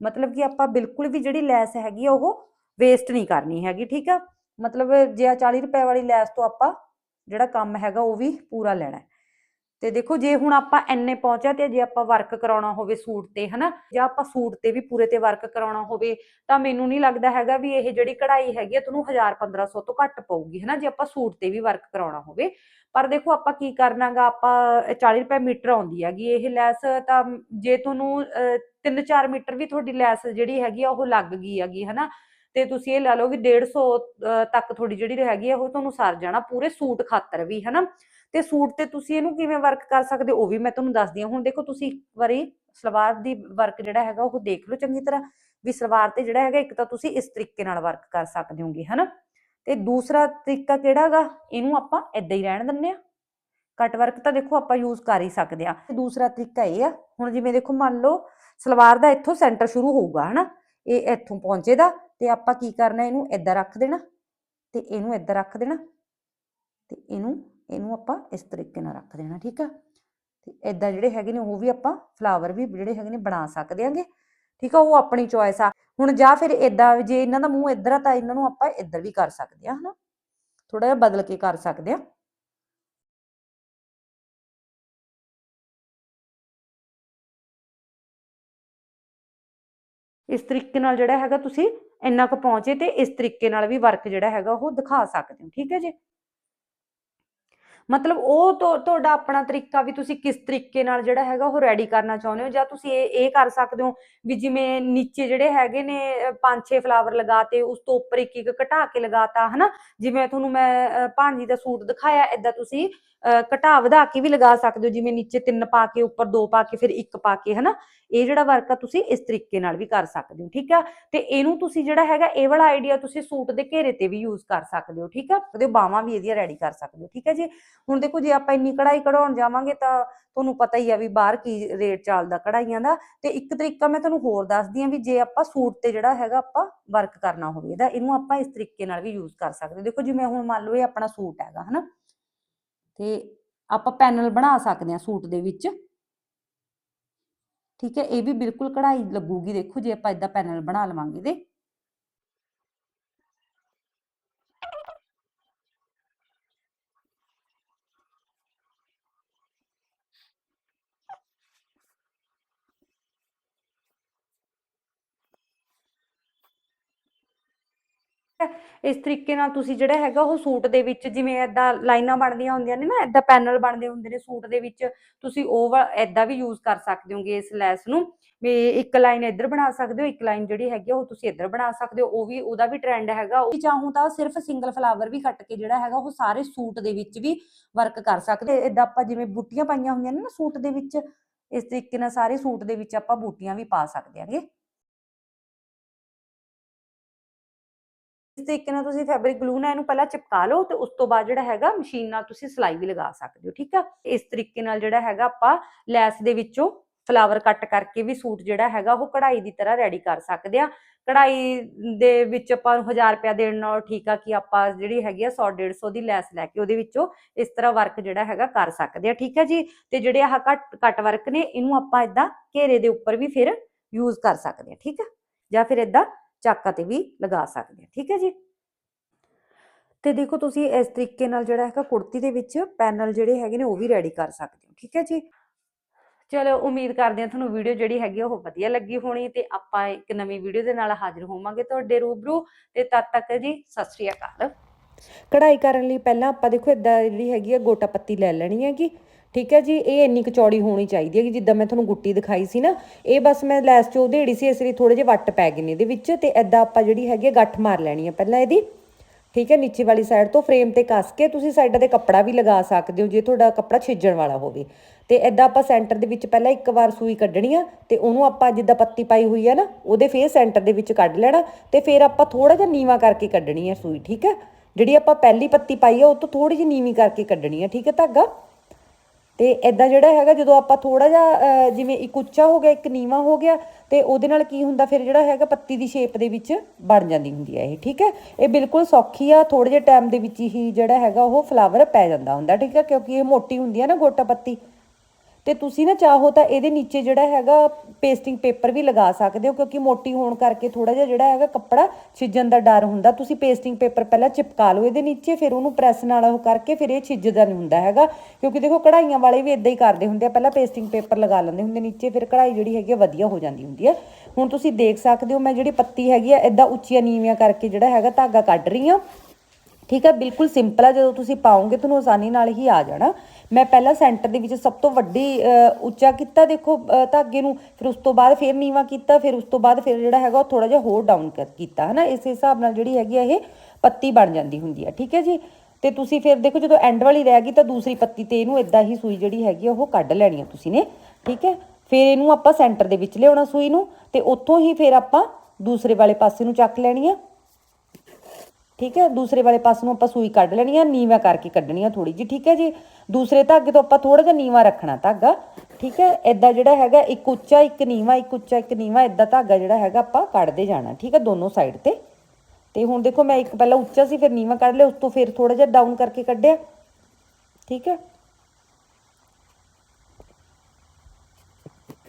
ਮਤਲਬ ਕਿ ਆਪਾਂ ਬਿਲਕੁਲ ਵੀ ਜਿਹੜੀ ਲੈਸ ਹੈਗੀ ਆ, ਉਹ ਵੇਸਟ ਨਹੀਂ ਕਰਨੀ ਹੈਗੀ, ਠੀਕ ਆ? ਮਤਲਬ ਜੇ ਆ 40 ਰੁਪਏ ਵਾਲੀ ਲੈਸ ਤੋਂ ਆਪਾਂ ਜਿਹੜਾ ਕੰਮ ਹੈਗਾ, ਉਹ ਵੀ ਪੂਰਾ ਲੈਣਾ ਤੇ ਦੇਖੋ ਜੇ ਹੁਣ ਆਪਾਂ ਐਨੇ ਪਹੁੰਚਿਆ ਤੇ ਜੇ ਆਪਾਂ ਵਰਕ ਕਰਾਉਣਾ ਹੋਵੇ ਸੂਟ ਤੇ, ਹਨਾ? ਜਾਂ ਆਪਾਂ ਸੂਟ ਤੇ ਵੀ ਪੂਰੇ ਤੇ ਵਰਕ ਕਰਾਉਣਾ ਹੋਵੇ, ਤਾਂ ਮੈਨੂੰ ਨਹੀਂ ਲੱਗਦਾ ਹੈਗਾ ਵੀ ਇਹ ਜਿਹੜੀ ਕਢਾਈ ਹੈਗੀ ਆ, ਤੁਹਾਨੂੰ 1000 1500 ਤੋਂ ਘੱਟ ਪਊਗੀ, ਹਨਾ? ਜੇ ਆਪਾਂ ਸੂਟ ਤੇ ਵੀ ਵਰਕ ਕਰਾਉਣਾ ਹੋਵੇ। ਪਰ ਦੇਖੋ ਆਪਾਂ ਕੀ ਕਰਨਾਗਾ, ਆਪਾਂ ਇਹ 40 ਰੁਪਏ ਮੀਟਰ ਆਉਂਦੀ ਹੈਗੀ, ਇਹ ਲੈਸ ਤਾਂ ਜੇ ਤੁਹਾਨੂੰ 3-4 ਮੀਟਰ ਵੀ ਤੁਹਾਡੀ ਲੈਸ ਜਿਹੜੀ ਹੈਗੀ ਆ, ਉਹ ਲੱਗ ਗਈ ਹੈਗੀ, ਹਨਾ? ਤੇ ਤੁਸੀਂ ਇਹ ਲਾ ਲਓ ਵੀ 150 ਅ, ਤੱਕ ਤੁਹਾਡੀ ਜਿਹੜੀ ਹੈਗੀ ਆ ਉਹ ਤੁਹਾਨੂੰ ਸਰ ਜਾਣਾ ਪੂਰੇ ਸੂਟ ਖਾਤਰ ਵੀ ਹਨਾ? ਤੇ ਸੂਟ ਤੇ ਤੁਸੀਂ ਇਹਨੂੰ ਕਿਵੇਂ ਵਰਕ ਕਰ ਸਕਦੇ? ਹੋ ਉਹ ਵੀ ਮੈਂ ਤੁਹਾਨੂੰ ਦੱਸਦੀ ਹਾਂ। ਹੁਣ ਦੇਖੋ ਤੁਸੀਂ ਇੱਕ ਵਾਰੀ ਸਲਵਾਰ ਦੀ ਵਰਕ ਜਿਹੜਾ ਹੈਗਾ ਉਹ ਦੇਖ ਲਓ ਚੰਗੀ ਤਰ੍ਹਾਂ ਵੀ ਸਲਵਾਰ ਤੇ ਜਿਹੜਾ ਹੈਗਾ ਇੱਕ ਤਾਂ ਤੁਸੀਂ ਇਸ ਤਰੀਕੇ ਨਾਲ ਵਰਕ ਕਰ ਸਕਦੇ ਹੋਗੇ ਹਨਾ? ਤੇ ਦੂਸਰਾ ਤਰੀਕਾ ਕਿਹੜਾ ਹੈਗਾ? ਇਹਨੂੰ ਆਪਾਂ ਏਦਾਂ ਹੀ ਰਹਿਣ ਦਿੰਨੇ ਆ ਕਟ ਵਰਕ ਤਾਂ ਦੇਖੋ ਆਪਾਂ ਯੂਜ਼ ਕਰ ਹੀ ਸਕਦੇ ਆ ਤੇ ਦੂਸਰਾ ਤਰੀਕਾ ਇਹ ਆ ਹੁਣ ਜਿਵੇਂ ਦੇਖੋ ਮੰਨ ਲਓ ਸਲਵਾਰ ਦਾ ਇੱਥੋਂ ਸੈਂਟਰ ਸ਼ੁਰੂ ਹੋਊਗਾ ਹਨਾ? ਇਹ ਇੱਥੋਂ ਪਹੁੰਚੇ ਦਾ ਤੇ ਆਪਾਂ ਕੀ ਕਰਨਾ ਇਹਨੂੰ? ਏਦਾਂ ਰੱਖ ਦੇਣਾ ਤੇ ਇਹਨੂੰ ਏਦਾਂ ਰੱਖ ਦੇਣਾ ਤੇ ਇਹਨੂੰ ਇਹਨੂੰ ਆਪਾਂ ਇਸ ਤਰੀਕੇ ਨਾਲ ਰੱਖ ਦੇਣਾ, ਠੀਕ ਆ? ਤੇ ਏਦਾਂ ਜਿਹੜੇ ਹੈਗੇ ਨੇ ਉਹ ਵੀ ਆਪਾਂ ਫਲਾਵਰ ਵੀ ਜਿਹੜੇ ਹੈਗੇ ਨੇ ਬਣਾ ਸਕਦੇ ਆਂਗੇ, ਠੀਕ ਆ? ਉਹ ਆਪਣੀ ਚੋਇਸ ਆ। ਹੁਣ ਜਾਂ ਫਿਰ ਇਦਾਂ ਜੇ ਇਹਨਾਂ ਦਾ ਮੂੰਹ ਇੱਧਰ ਆ ਤਾਂ ਇਹਨਾਂ ਨੂੰ ਆਪਾਂ ਇੱਧਰ ਵੀ ਕਰ ਸਕਦੇ ਆ, ਹਨਾ? ਥੋੜਾ ਜਿਹਾ ਬਦਲ ਕੇ ਕਰ ਸਕਦੇ ਆ। ਇਸ ਤਰੀਕੇ ਨਾਲ ਜਿਹੜਾ ਹੈਗਾ ਤੁਸੀਂ ਇੰਨਾ ਕੁ ਪਹੁੰਚੇ ਤੇ ਇਸ ਤਰੀਕੇ ਨਾਲ ਵੀ ਵਰਕ ਜਿਹੜਾ ਹੈਗਾ ਉਹ ਦਿਖਾ ਸਕਦੇ ਹੋ ਠੀਕ ਹੈ ਜੀ? ਮਤਲਬ ਉਹ ਤੁਹਾਡਾ ਆਪਣਾ ਤਰੀਕਾ ਵੀ ਤੁਸੀਂ ਕਿਸ ਤਰੀਕੇ ਨਾਲ ਜਿਹੜਾ ਹੈਗਾ ਉਹ ਰੈਡੀ ਕਰਨਾ ਚਾਹੁੰਦੇ ਹੋ ਜਾਂ ਤੁਸੀਂ ਇਹ ਇਹ ਕਰ ਸਕਦੇ ਹੋ ਵੀ ਜਿਵੇਂ ਨੀਚੇ ਜਿਹੜੇ ਹੈਗੇ ਨੇ ਪੰਜ ਛੇ ਫਲਾਵਰ ਲਗਾਤੇ ਉਸ ਤੋਂ ਉੱਪਰ ਇੱਕ ਇੱਕ ਘਟਾ ਕੇ ਲਗਾਤਾ ਹਨਾ? ਜਿਵੇਂ ਤੁਹਾਨੂੰ ਮੈਂ ਅ, ਭਾਣਜੀ ਦਾ ਸੂਟ ਦਿਖਾਇਆ ਏਦਾਂ ਤੁਸੀਂ ਘਟਾ ਵਧਾ ਕੇ ਵੀ ਲਗਾ ਸਕਦੇ ਹੋ, ਜਿਵੇਂ ਨੀਚੇ ਤਿੰਨ ਪਾ ਕੇ, ਉੱਪਰ ਦੋ ਪਾ ਕੇ, ਫਿਰ ਇੱਕ ਪਾ ਕੇ, ਹਨਾ? ਇਹ ਜਿਹੜਾ ਵਰਕ ਆ ਤੁਸੀਂ ਇਸ ਤਰੀਕੇ ਨਾਲ ਵੀ ਕਰ ਸਕਦੇ ਹੋ, ਠੀਕ ਆ? ਤੇ ਇਹਨੂੰ ਤੁਸੀਂ ਜਿਹੜਾ ਹੈਗਾ, ਇਹ ਵਾਲਾ ਆਈਡੀਆ ਤੁਸੀਂ ਸੂਟ ਦੇ ਘੇਰੇ ਤੇ ਵੀ ਯੂਜ਼ ਕਰ ਸਕਦੇ ਹੋ, ਠੀਕ ਆ? ਉਹਦੇ ਬਾਹਾਂ ਵੀ ਇਹਦੀਆਂ ਰੈਡੀ ਕਰ ਸਕਦੇ ਹੋ, ਠੀਕ ਹੈ ਜੀ? ਹੁਣ ਦੇਖੋ, ਜੇ ਆਪਾਂ ਇੰਨੀ ਕਢਾਈ ਕਢਾਉਣ ਜਾਵਾਂਗੇ ਤਾਂ ਤੁਹਾਨੂੰ ਪਤਾ ਹੀ ਆ ਵੀ ਬਾਹਰ ਕੀ ਰੇਟ ਚੱਲਦਾ ਕਢਾਈਆਂ ਦਾ। ਤੇ ਇੱਕ ਤਰੀਕਾ ਮੈਂ ਤੁਹਾਨੂੰ ਹੋਰ ਦੱਸਦੀ ਆ ਵੀ ਜੇ ਆਪਾਂ ਸੂਟ ਤੇ ਜਿਹੜਾ ਹੈਗਾ ਆਪਾਂ ਵਰਕ ਕਰਨਾ ਹੋਵੇ, ਇਹਦਾ ਇਹਨੂੰ ਆਪਾਂ ਇਸ ਤਰੀਕੇ ਨਾਲ ਵੀ ਯੂਜ਼ ਕਰ ਸਕਦੇ ਹਾਂ। ਦੇਖੋ, ਜਿਵੇਂ ਹੁਣ ਮੰਨ ਲਓ ਇਹ ਆਪਣਾ ਸੂਟ ਹੈਗਾ, ਹਨਾ? ਤੇ ਆਪਾਂ ਪੈਨਲ ਬਣਾ ਸਕਦੇ ਹਾਂ ਸੂਟ ਦੇ ਵਿੱਚ। ਠੀਕ ਹੈ, ਇਹ ਵੀ ਬਿਲਕੁਲ ਕਢਾਈ ਲੱਗੂਗੀ। ਦੇਖੋ, ਜੇ ਆਪਾਂ ਇਦਾਂ ਪੈਨਲ ਬਣਾ ਲਵਾਂਗੇ ਦੇ ਇਸ ਤਰੀਕੇ ਨਾਲ ਤੁਸੀਂ ਜਿਹੜਾ ਹੈਗਾ ਉਹ ਸੂਟ ਦੇ ਵਿੱਚ ਜਿਵੇਂ ਏਦਾਂ ਲਾਈਨਾਂ ਬਣਦੀਆਂ ਹੁੰਦੀਆਂ ਨੇ ਨਾ, ਏਦਾਂ ਪੈਨਲ ਬਣਦੇ ਹੁੰਦੇ ਨੇ ਸੂਟ ਦੇ ਵਿੱਚ, ਤੁਸੀਂ ਉਹ ਵਾ- ਏਦਾਂ ਵੀ ਯੂਜ਼ ਕਰ ਸਕਦੇ ਹੋਗੇ ਇਸ ਲੈਸ ਨੂੰ। ਵੀ ਇੱਕ ਲਾਈਨ ਇੱਧਰ ਬਣਾ ਸਕਦੇ ਹੋ, ਇੱਕ ਲਾਈਨ ਜਿਹੜੀ ਹੈਗੀ ਉਹ ਤੁਸੀਂ ਇੱਧਰ ਬਣਾ ਸਕਦੇ ਹੋ, ਉਹ ਵੀ ਉਹਦਾ ਵੀ ਟ੍ਰੈਂਡ ਹੈਗਾ। ਉਹ ਵੀ ਚਾਹੂੰ ਤਾਂ ਸਿਰਫ ਸਿੰਗਲ ਫਲਾਵਰ ਵੀ ਕੱਟ ਕੇ ਜਿਹੜਾ ਹੈਗਾ ਉਹ ਸਾਰੇ ਸੂਟ ਦੇ ਵਿੱਚ ਵੀ ਵਰਕ ਕਰ ਸਕਦੇ ਏਦਾਂ ਆਪਾਂ ਜਿਵੇਂ ਬੂਟੀਆਂ ਪਾਈਆਂ ਹੁੰਦੀਆਂ ਨੇ ਨਾ ਸੂਟ ਦੇ ਵਿੱਚ, ਇਸ ਤਰੀਕੇ ਨਾਲ ਸਾਰੇ ਸੂਟ ਦੇ ਵਿੱਚ ਆਪਾਂ ਬੂਟੀਆਂ ਵੀ ਪਾ ਸਕਦੇ ਹਾਂਗੇ। ਤਰੀਕੇ ਨਾਲ ਤੁਸੀਂ ਫੈਬਰਿਕ ਗਲੂ ਨਾਲ ਇਹਨੂੰ ਪਹਿਲਾਂ ਚਿਪਕਾ ਲਓ ਤੇ ਉਸ ਤੋਂ ਬਾਅਦ ਜਿਹੜਾ ਹੈਗਾ ਮਸ਼ੀਨ ਨਾਲ ਤੁਸੀਂ ਸਿਲਾਈ ਵੀ ਲਗਾ ਸਕਦੇ ਹੋ, ਠੀਕ ਆ? ਇਸ ਤਰੀਕੇ ਨਾਲ ਜਿਹੜਾ ਹੈਗਾ ਆਪਾਂ ਲੈਸ ਦੇ ਵਿੱਚੋਂ ਫਲਾਵਰ ਕੱਟ ਕਰਕੇ ਵੀ ਸੂਟ ਜਿਹੜਾ ਹੈਗਾ ਉਹ ਕਢਾਈ ਦੀ ਤਰ੍ਹਾਂ ਰੈਡੀ ਕਰ ਸਕਦੇ ਆ। ਕਢਾਈ ਦੇ ਵਿੱਚ ਆਪਾਂ 1000 ਰੁਪਇਆ ਦੇਣ ਨਾਲ ਠੀਕ ਆ ਕਿ ਆਪਾਂ ਜਿਹੜੀ ਹੈਗੀ ਆ 100 150 ਦੀ ਲੈਸ ਲੈ ਕੇ ਉਹਦੇ ਵਿੱਚੋਂ ਇਸ ਤਰ੍ਹਾਂ ਵਰਕ ਜਿਹੜਾ ਹੈਗਾ ਕਰ ਸਕਦੇ ਆ, ਠੀਕ ਹੈ ਜੀ? ਤੇ ਜਿਹੜੇ ਆਹ ਕੱਟ ਕੱਟ ਵਰਕ ਨੇ, ਇਹਨੂੰ ਆਪਾਂ ਇਦਾਂ ਘੇਰੇ ਦੇ ਉੱਪਰ ਵੀ ਫਿਰ ਯੂਜ਼ ਕਰ ਸਕਦੇ ਆ, ਠੀਕ ਆ? ਜਾਂ ਫਿਰ ਇਦਾਂ ਚਾਕਾਂ ਤੇ ਵੀ ਲਗਾ ਸਕਦੇ ਆ ਠੀਕ ਹੈ ਜੀ? ਤੇ ਦੇਖੋ ਤੁਸੀਂ ਇਸ ਤਰੀਕੇ ਨਾਲ ਜਿਹੜਾ ਹੈਗਾ ਕੁੜਤੀ ਦੇ ਵਿੱਚ ਪੈਨਲ ਜਿਹੜੇ ਹੈਗੇ ਨੇ ਉਹ ਵੀ ਰੈਡੀ ਕਰ ਸਕਦੇ ਹੋ, ਠੀਕ ਹੈ ਜੀ? ਚਲੋ ਉਮੀਦ ਕਰਦੇ ਹਾਂ ਤੁਹਾਨੂੰ ਵੀਡੀਓ ਜਿਹੜੀ ਹੈਗੀ ਆ ਉਹ ਵਧੀਆ ਲੱਗੀ ਹੋਣੀ ਤੇ ਆਪਾਂ ਇੱਕ ਨਵੀਂ ਵੀਡੀਓ ਦੇ ਨਾਲ ਹਾਜ਼ਰ ਹੋਵਾਂਗੇ ਤੁਹਾਡੇ ਰੂਬਰੂ ਤੇ ਤਦ ਤੱਕ ਜੀ ਸਤਿ ਸ਼੍ਰੀ ਅਕਾਲ। ਕਢਾਈ ਕਰਨ ਲਈ ਪਹਿਲਾਂ ਆਪਾਂ ਦੇਖੋ ਇਦਾਂ ਜਿਹੜੀ ਹੈਗੀ ਆ ਗੋਟਾ ਪੱਤੀ ਲੈ ਲੈਣੀ ਹੈਗੀ। ਠੀਕ ਹੈ ਜੀ? ਇਹ ਇੰਨੀ ਕੁ ਚੌੜੀ ਹੋਣੀ ਚਾਹੀਦੀ ਹੈ ਕਿ ਜਿੱਦਾਂ ਮੈਂ ਤੁਹਾਨੂੰ ਗੁੱਟੀ ਦਿਖਾਈ ਸੀ ਨਾ, ਇਹ ਬਸ ਮੈਂ ਲੈਸ ਚੋਂ ਉਧੇੜੀ ਸੀ, ਇਸ ਲਈ ਥੋੜੇ ਜਿਹੇ ਵੱਟ ਪੈ ਗਏ ਨੇ ਇਹਦੇ ਵਿੱਚ ਤੇ ਇਦਾਂ ਆਪਾਂ ਜਿਹੜੀ ਹੈਗੀ ਆ ਗੱਠ ਮਾਰ ਲੈਣੀ ਹੈ ਪਹਿਲਾਂ ਇਹਦੀ। ਠੀਕ ਹੈ? ਨੀਚੇ ਵਾਲੀ ਸਾਈਡ ਤੋਂ ਫਰੇਮ ਤੇ ਕੱਸ ਕੇ ਤੁਸੀਂ ਸਾਈਡਾਂ ਤੇ ਕੱਪੜਾ ਵੀ ਲਗਾ ਸਕਦੇ ਹੋ ਜੇ ਤੁਹਾਡਾ ਕੱਪੜਾ ਛਿੱਜਣ ਵਾਲਾ ਹੋਵੇ। ਤੇ ਇਦਾਂ ਆਪਾਂ ਸੈਂਟਰ ਦੇ ਵਿੱਚ ਪਹਿਲਾਂ ਇੱਕ ਵਾਰ ਸੂਈ ਕੱਢਣੀ ਆ ਤੇ ਉਹਨੂੰ ਆਪਾਂ ਜਿੱਦਾਂ ਪੱਤੀ ਪਾਈ ਹੋਈ ਆ ਨਾ, ਉਹਦੇ ਫੇਰ ਸੈਂਟਰ ਦੇ ਵਿੱਚ ਕੱਢ ਲੈਣਾ ਤੇ ਫੇਰ ਆਪਾਂ ਥੋੜਾ ਜਿਹਾ ਨੀਵਾ ਕਰਕੇ ਕੱਢਣੀ ਆ ਸੂਈ, ਠੀਕ ਹੈ? ਜਿਹੜੀ ਆਪਾਂ ਪਹਿਲੀ ਪੱਤੀ ਪਾਈ ਆ, ਉਹ ਤੋਂ ਥੋੜੀ ਜਿਹੀ ਨੀਵੀਂ ਕਰਕੇ ਕੱਢਣੀ ਆ, ਠੀਕ ਹੈ ਧਾਗਾ? ਤੇ ਇਦਾਂ ਜਿਹੜਾ ਹੈਗਾ, ਜਦੋਂ ਆਪਾਂ ਥੋੜਾ ਜਿਹਾ ਜਿਵੇਂ ਇੱਕ ਉੱਚਾ ਹੋ ਗਿਆ, ਇੱਕ ਨੀਵਾ ਹੋ ਗਿਆ, ਤੇ ਉਹਦੇ ਨਾਲ ਕੀ ਹੁੰਦਾ, ਫਿਰ ਜਿਹੜਾ ਹੈਗਾ ਪੱਤੀ ਦੀ ਸ਼ੇਪ ਦੇ ਵਿੱਚ ਬਣ ਜਾਂਦੀ ਹੁੰਦੀ ਹੈ ਇਹ, ਠੀਕ ਹੈ? ਇਹ ਬਿਲਕੁਲ ਸੌਖੀ ਆ ਥੋੜੇ ਜਿਹੇ ਟਾਈਮ ਦੇ ਵਿੱਚ ਹੀ ਜਿਹੜਾ ਹੈਗਾ ਉਹ ਫਲਾਵਰ ਪੈ ਜਾਂਦਾ ਹੁੰਦਾ, ਠੀਕ ਹੈ? ਕਿਉਂਕਿ ਇਹ ਮੋਟੀ ਹੁੰਦੀ ਹੈ ਨਾ ਗੋਟਾ ਪੱਤੀ। ਤੇ ਤੁਸੀਂ ਨਾ ਚਾਹੋ ਤਾਂ ਇਹਦੇ ਨੀਚੇ ਜਿਹੜਾ ਹੈਗਾ ਪੇਸਟਿੰਗ ਪੇਪਰ ਵੀ ਲਗਾ ਸਕਦੇ ਹੋ, ਕਿਉਂਕਿ ਮੋਟੀ ਹੋਣ ਕਰਕੇ ਥੋੜਾ ਜਿਹਾ ਜਿਹੜਾ ਹੈਗਾ ਕੱਪੜਾ ਛਿੱਜਣ ਦਾ ਡਰ ਹੁੰਦਾ। ਤੁਸੀਂ ਪੇਸਟਿੰਗ ਪੇਪਰ ਪਹਿਲਾਂ ਚਿਪਕਾ ਲਓ ਇਹਦੇ ਨੀਚੇ, ਫਿਰ ਉਹਨੂੰ ਪ੍ਰੈਸ ਨਾਲ ਉਹ ਕਰਕੇ ਫਿਰ ਇਹ ਛਿੱਜਦਾ ਨਹੀਂ ਹੁੰਦਾ ਹੈਗਾ। ਕਿਉਂਕਿ ਦੇਖੋ ਕਢਾਈਆਂ ਵਾਲੇ ਵੀ ਇਦਾਂ ਹੀ ਕਰਦੇ ਹੁੰਦੇ ਆ, ਪਹਿਲਾਂ ਪੇਸਟਿੰਗ ਪੇਪਰ ਲਗਾ ਲੈਂਦੇ ਹੁੰਦੇ ਨੀਚੇ, ਫਿਰ ਕਢਾਈ ਜਿਹੜੀ ਹੈਗੀ ਆ ਵਧੀਆ ਹੋ ਜਾਂਦੀ ਹੁੰਦੀ ਆ। ਹੁਣ ਤੁਸੀਂ ਦੇਖ ਸਕਦੇ ਹੋ ਮੈਂ ਜਿਹੜੀ ਪੱਤੀ ਹੈਗੀ ਆ ਇਦਾਂ ਉੱਚੀਆਂ ਨੀਵੀਆਂ ਕਰਕੇ ਜਿਹੜਾ ਹੈਗਾ ਧਾਗਾ ਕੱਢ ਰਹੀ ਹਾਂ। ਠੀਕ ਹੈ, ਬਿਲਕੁਲ ਸਿੰਪਲ ਆ, ਜਦੋਂ ਤੁਸੀਂ ਪਾਓਗੇ ਤੁਹਾਨੂੰ ਆਸਾਨੀ ਨਾਲ ਹੀ ਆ ਜਾਣਾ। ਮੈਂ ਪਹਿਲਾਂ ਸੈਂਟਰ ਦੇ ਵਿੱਚ ਸਭ ਤੋਂ ਵੱਡੀ ਉੱਚਾ ਕੀਤਾ, ਦੇਖੋ ਧਾਗੇ ਨੂੰ, ਫਿਰ ਉਸ ਤੋਂ ਬਾਅਦ ਫਿਰ ਨੀਵਾ ਕੀਤਾ, ਫਿਰ ਉਸ ਤੋਂ ਬਾਅਦ ਫਿਰ ਜਿਹੜਾ ਹੈਗਾ ਉਹ ਥੋੜਾ ਜਿਹਾ ਹੋਰ ਡਾਊਨ ਕੀਤਾ ਹੈ ਨਾ ਇਸ ਹਿਸਾਬ ਨਾਲ ਜਿਹੜੀ ਹੈਗੀ ਆ ਇਹ ਪੱਤੀ ਬਣ ਜਾਂਦੀ ਹੁੰਦੀ ਆ, ਠੀਕ ਹੈ ਜੀ? ਤੇ ਤੁਸੀਂ ਫਿਰ ਦੇਖੋ, ਜਦੋਂ ਐਂਡ ਵਾਲੀ ਰਹਿ ਗਈ ਤਾਂ ਦੂਸਰੀ ਪੱਤੀ ਤੇ ਇਹਨੂੰ ਇਦਾਂ ਹੀ ਸੂਈ ਜਿਹੜੀ ਹੈਗੀ ਆ ਉਹ ਕੱਢ ਲੈਣੀ ਆ ਤੁਸੀਂ ਨੇ, ਠੀਕ ਹੈ? ਫਿਰ ਇਹਨੂੰ ਆਪਾਂ ਸੈਂਟਰ ਦੇ ਵਿੱਚ ਲਿਆਉਣਾ ਸੂਈ ਨੂੰ ਤੇ ਉੱਥੋਂ ਹੀ ਫਿਰ ਆਪਾਂ ਦੂਸਰੇ ਵਾਲੇ ਪਾਸੇ ਨੂੰ ਚੱਕ ਲੈਣੀ ਆ। ਠੀਕ ਹੈ? ਦੂਸਰੇ ਵਾਲੇ ਪਾਸੇ ਨੂੰ ਆਪਾਂ ਸੂਈ ਕੱਢ ਲੈਣੀ ਆ, ਨੀਵਾ ਕਰਕੇ ਕੱਢਣੀ ਆ ਥੋੜੀ ਜੀ ਠੀਕ ਹੈ ਜੀ? ਦੂਸਰੇ ਧਾਗੇ ਤੋਂ ਆਪਾਂ ਥੋੜਾ ਜਿਹਾ ਨੀਵਾ ਰੱਖਣਾ ਧਾਗਾ, ਠੀਕ ਹੈ? ਐਦਾਂ ਜਿਹੜਾ ਹੈਗਾ, ਇੱਕ ਉੱਚਾ, ਇੱਕ ਨੀਵਾ, ਇੱਕ ਉੱਚਾ, ਇੱਕ ਨੀਵਾ ਐਦਾਂ ਧਾਗਾ ਜਿਹੜਾ ਹੈਗਾ ਆਪਾਂ ਕੱਢਦੇ ਜਾਣਾ, ਠੀਕ ਹੈ? ਦੋਨੋਂ ਸਾਈਡ ਤੇ। ਤੇ ਹੁਣ ਦੇਖੋ, ਮੈਂ ਇੱਕ ਪਹਿਲਾਂ ਉੱਚਾ ਸੀ, ਫਿਰ ਨੀਵਾ ਕੱਢ ਲਿਆ, ਉਸ ਤੋਂ ਫਿਰ ਥੋੜਾ ਜਿਹਾ ਡਾਊਨ ਕਰਕੇ ਕੱਢਿਆ, ਠੀਕ ਹੈ?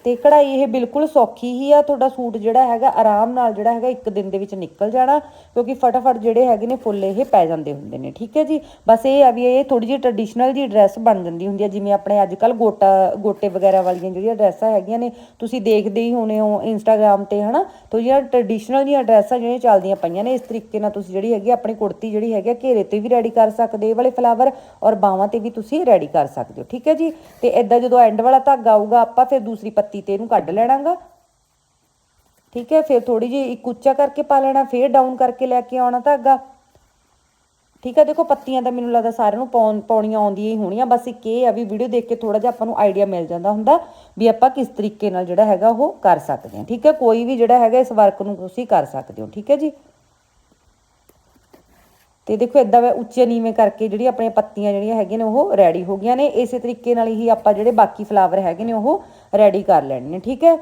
ਤੇ ਕਢਾਈ ਇਹ ਬਿਲਕੁਲ ਸੌਖੀ ਹੀ ਆ, ਤੁਹਾਡਾ ਸੂਟ ਜਿਹੜਾ ਹੈਗਾ ਆਰਾਮ ਨਾਲ ਜਿਹੜਾ ਹੈਗਾ ਇੱਕ ਦਿਨ ਦੇ ਵਿੱਚ ਨਿਕਲ ਜਾਣਾ, ਕਿਉਂਕਿ ਫਟਾਫਟ ਜਿਹੜੇ ਹੈਗੇ ਨੇ ਫੁੱਲ ਇਹ ਪੈ ਜਾਂਦੇ ਹੁੰਦੇ ਨੇ, ਠੀਕ ਹੈ ਜੀ? ਬਸ ਇਹ ਆ ਵੀ ਇਹ ਥੋੜੀ ਜਿਹੀ ਟ੍ਰੈਡੀਸ਼ਨਲ ਜੀ ਡਰੈਸ ਬਣ ਜਾਂਦੀ ਹੁੰਦੀ ਹੈ ਜਿਵੇਂ ਆਪਣੇ ਅੱਜ ਕੱਲ ਗੋਟਾ, ਗੋਟੇ ਵਗੈਰਾ ਵਾਲੀਆਂ ਜਿਹੜੀਆਂ ਡਰੈਸਾਂ ਹੈਗੀਆਂ ਨੇ, ਤੁਸੀਂ ਦੇਖਦੇ ਹੀ ਹੋਣੇ ਹੋ ਇੰਸਟਾਗ੍ਰam ਤੇ, ਹਨਾ? ਤੋ ਜਿਹੜੀਆਂ ਟ੍ਰੈਡੀਸ਼ਨਲ ਜੀਆਂ ਡਰੈਸਾਂ ਜਿਹੜੀਆਂ ਚੱਲਦੀਆਂ ਪਈਆਂ ਨੇ, ਇਸ ਤਰੀਕੇ ਨਾਲ ਤੁਸੀਂ ਜਿਹੜੀ ਹੈਗੀ ਆ ਆਪਣੀ ਕੁੜਤੀ ਜਿਹੜੀ ਹੈਗੀ ਆ, ਘੇਰੇ ਤੇ ਵੀ ਰੈਡੀ ਕਰ ਸਕਦੇ, ਇਹ ਵਾਲੇ ਫਲਾਵਰ ਔਰ ਬਾਹਾਂ ਤੇ ਵੀ ਤੁਸੀਂ ਰੈਡੀ ਕਰ ਸਕਦੇ ਹੋ, ਠੀਕ ਹੈ ਜੀ? ਤੇ ਇਦਾਂ ਜਦੋਂ ਐਂਡ ਵਾਲਾ ਧਾਗਾ ਆਊਗਾ, ਆਪਾਂ ਫਿਰ ਦੂਸਰੀ ਪੱਤੀ ਤੇ ਇਹਨੂੰ ਕੱਢ ਲੈਣਾਗਾ। ਠੀਕ ਹੈ, ਫਿਰ ਥੋੜੀ ਜਿਹੀ ਇੱਕ ਉੱਚਾ ਕਰਕੇ ਪਾ ਲੈਣਾ, ਫਿਰ ਡਾਊਨ ਕਰਕੇ ਲੈ ਕੇ ਆਉਣਾ ਧਾਗਾ ਠੀਕ ਹੈ, ਦੇਖੋ ਪੱਤੀਆਂ ਤਾਂ ਮੈਨੂੰ ਲੱਗਦਾ ਸਾਰਿਆਂ ਨੂੰ ਪਾਉਣ ਪਾਉਣੀਆਂ ਆਉਂਦੀਆਂ ਹੀ ਹੋਣੀਆਂ, ਬਸ ਇੱਕ ਇਹ ਆ ਵੀ ਵੀਡੀਓ ਦੇਖ ਕੇ ਥੋੜਾ ਜਿਹਾ ਆਪਾਂ ਨੂੰ ਆਈਡੀਆ ਮਿਲ ਜਾਂਦਾ ਹੁੰਦਾ ਵੀ ਆਪਾਂ ਕਿਸ ਤਰੀਕੇ ਨਾਲ ਜਿਹੜਾ ਹੈਗਾ ਉਹ ਕਰ ਸਕਦੇ ਹਾਂ। ਠੀਕ ਹੈ, ਕੋਈ ਵੀ ਜਿਹੜਾ ਹੈਗਾ ਇਸ ਵਰਕ ਨੂੰ ਤੁਸੀਂ ਕਰ ਸਕਦੇ ਹੋ। ਠੀਕ ਹੈ ਜੀ? ਤੇ ਦੇਖੋ ਇਦਾਂ ਵਾ ਉੱਚੇ ਨੀਵੇਂ ਕਰਕੇ ਜਿਹੜੀ ਆਪਣੀਆਂ ਪੱਤੀਆਂ ਜਿਹੜੀਆਂ ਹੈਗੀਆਂ ਨੇ ਉਹ ਰੈਡੀ ਹੋ ਗਈਆਂ ਨੇ, ਇਸੇ ਤਰੀਕੇ ਨਾਲ ਹੀ ਆਪਾਂ ਜਿਹੜੇ ਬਾਕੀ ਫਲਾਵਰ ਹੈਗੇ ਨੇ ਉਹ ਰੈਡੀ ਕਰ ਲੈਣੇ ਨੇ, ਠੀਕ ਹੈ?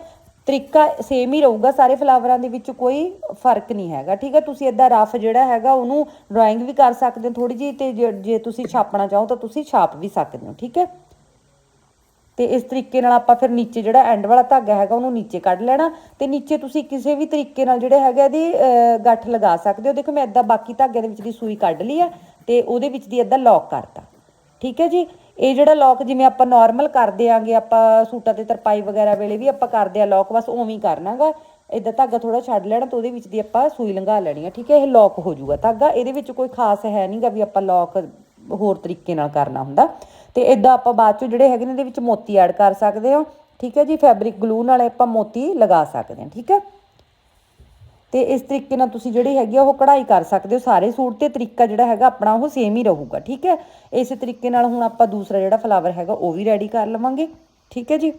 ਤਰੀਕਾ ਸੇਮ ਹੀ ਰਹੂਗਾ, ਸਾਰੇ ਫਲਾਵਰਾਂ ਦੇ ਵਿੱਚ ਕੋਈ ਫ਼ਰਕ ਨਹੀਂ ਹੈਗਾ, ਠੀਕ ਹੈ? ਤੁਸੀਂ ਇਦਾਂ ਰਫ ਜਿਹੜਾ ਹੈਗਾ ਉਹਨੂੰ ਡਰਾਇੰਗ ਵੀ ਕਰ ਸਕਦੇ ਹੋ ਥੋੜੀ ਜਿਹੀ ਤੇ ਜੇ- ਜੇ ਤੁਸੀਂ ਛਾਪਣਾ ਚਾਹੋ ਤਾਂ ਤੁਸੀਂ ਛਾਪ ਵੀ ਸਕਦੇ ਹੋ, ਠੀਕ ਹੈ? ਤੇ ਇਸ ਤਰੀਕੇ ਨਾਲ ਆਪਾਂ ਫਿਰ ਨੀਚੇ ਜਿਹੜਾ ਐਂਡ ਵਾਲਾ ਧਾਗਾ ਹੈਗਾ, ਉਹਨੂੰ ਨੀਚੇ ਕੱਢ ਲੈਣਾ ਤੇ ਨੀਚੇ ਤੁਸੀਂ ਕਿਸੇ ਵੀ ਤਰੀਕੇ ਨਾਲ ਜਿਹੜੇ ਹੈਗਾ ਇਹਦੀ ਗੱਠ ਲਗਾ ਸਕਦੇ ਹੋ। ਦੇਖੋ ਮੈਂ ਇਦਾਂ ਬਾਕੀ ਧਾਗੇ ਦੇ ਵਿੱਚ ਦੀ ਸੂਈ ਕੱਢ ਲਈ ਆ ਤੇ ਉਹਦੇ ਵਿੱਚ ਦੀ ਇਦਾਂ ਲੌਕ ਕਰਤਾ। ਠੀਕ ਹੈ ਜੀ? ਇਹ ਜਿਹੜਾ ਲੌਕ ਜਿਵੇਂ ਆਪਾਂ ਨਾਰਮਲ ਕਰਦੇ ਆਂਗੇ, ਆਪਾਂ ਸੂਟਾਂ ਤੇ ਤਰਪਾਈ ਵਗੈਰਾ ਵੇਲੇ ਵੀ ਆਪਾਂ ਕਰਦੇ ਆ ਲੌਕ ਬਸ ਉਵੇਂ ਹੀ ਕਰਨਾਗਾ। ਇਦਾਂ ਧਾਗਾ ਥੋੜਾ ਛੱਡ ਲੈਣਾ ਤੇ ਉਹਦੇ ਵਿੱਚ ਦੀ ਆਪਾਂ ਸੂਈ ਲੰਘਾ ਲੈਣੀ ਆ। ਠੀਕ ਹੈ? ਇਹ ਲੌਕ ਹੋ ਜਾਊਗਾ ਧਾਗਾ। ਇਹਦੇ ਵਿੱਚ ਕੋਈ ਖਾਸ ਹੈ ਨਹੀਂਗਾ ਵੀ ਆਪਾਂ ਲੌਕ ਹੋਰ ਤਰੀਕੇ ਨਾਲ ਕਰਨਾ ਹੁੰਦਾ। ਤੇ ਇਦਾਂ ਆਪਾਂ ਬਾਅਦ ਚੋਂ ਜਿਹੜੇ ਹੈਗੇ ਨੇ ਇਹਦੇ ਵਿੱਚ ਮੋਤੀ ਐਡ ਕਰ ਸਕਦੇ ਹਾਂ। ਠੀਕ ਹੈ ਜੀ ਫੈਬਰਿਕ ਗਲੂ ਨਾਲ ਆਪਾਂ ਮੋਤੀ ਲਗਾ ਸਕਦੇ ਹਾਂ, ਠੀਕ ਹੈ। ਤੇ ਇਸ ਤਰੀਕੇ ਨਾਲ ਤੁਸੀਂ ਜਿਹੜੀ ਹੈਗੀ ਆ ਉਹ ਕਢਾਈ ਕਰ ਸਕਦੇ ਹੋ ਸਾਰੇ ਸੂਟ ਤੇ, ਤਰੀਕਾ ਜਿਹੜਾ ਹੈਗਾ ਆਪਣਾ ਉਹ ਸੇਮ ਹੀ ਰਹੂਗਾ, ਠੀਕ ਹੈ। ਇਸੇ ਤਰੀਕੇ ਨਾਲ ਹੁਣ ਆਪਾਂ ਦੂਸਰਾ ਜਿਹੜਾ ਫਲਾਵਰ ਹੈਗਾ ਉਹ ਵੀ ਰੈਡੀ ਕਰ ਲਵਾਂਗੇ, ਠੀਕ ਹੈ ਜੀ।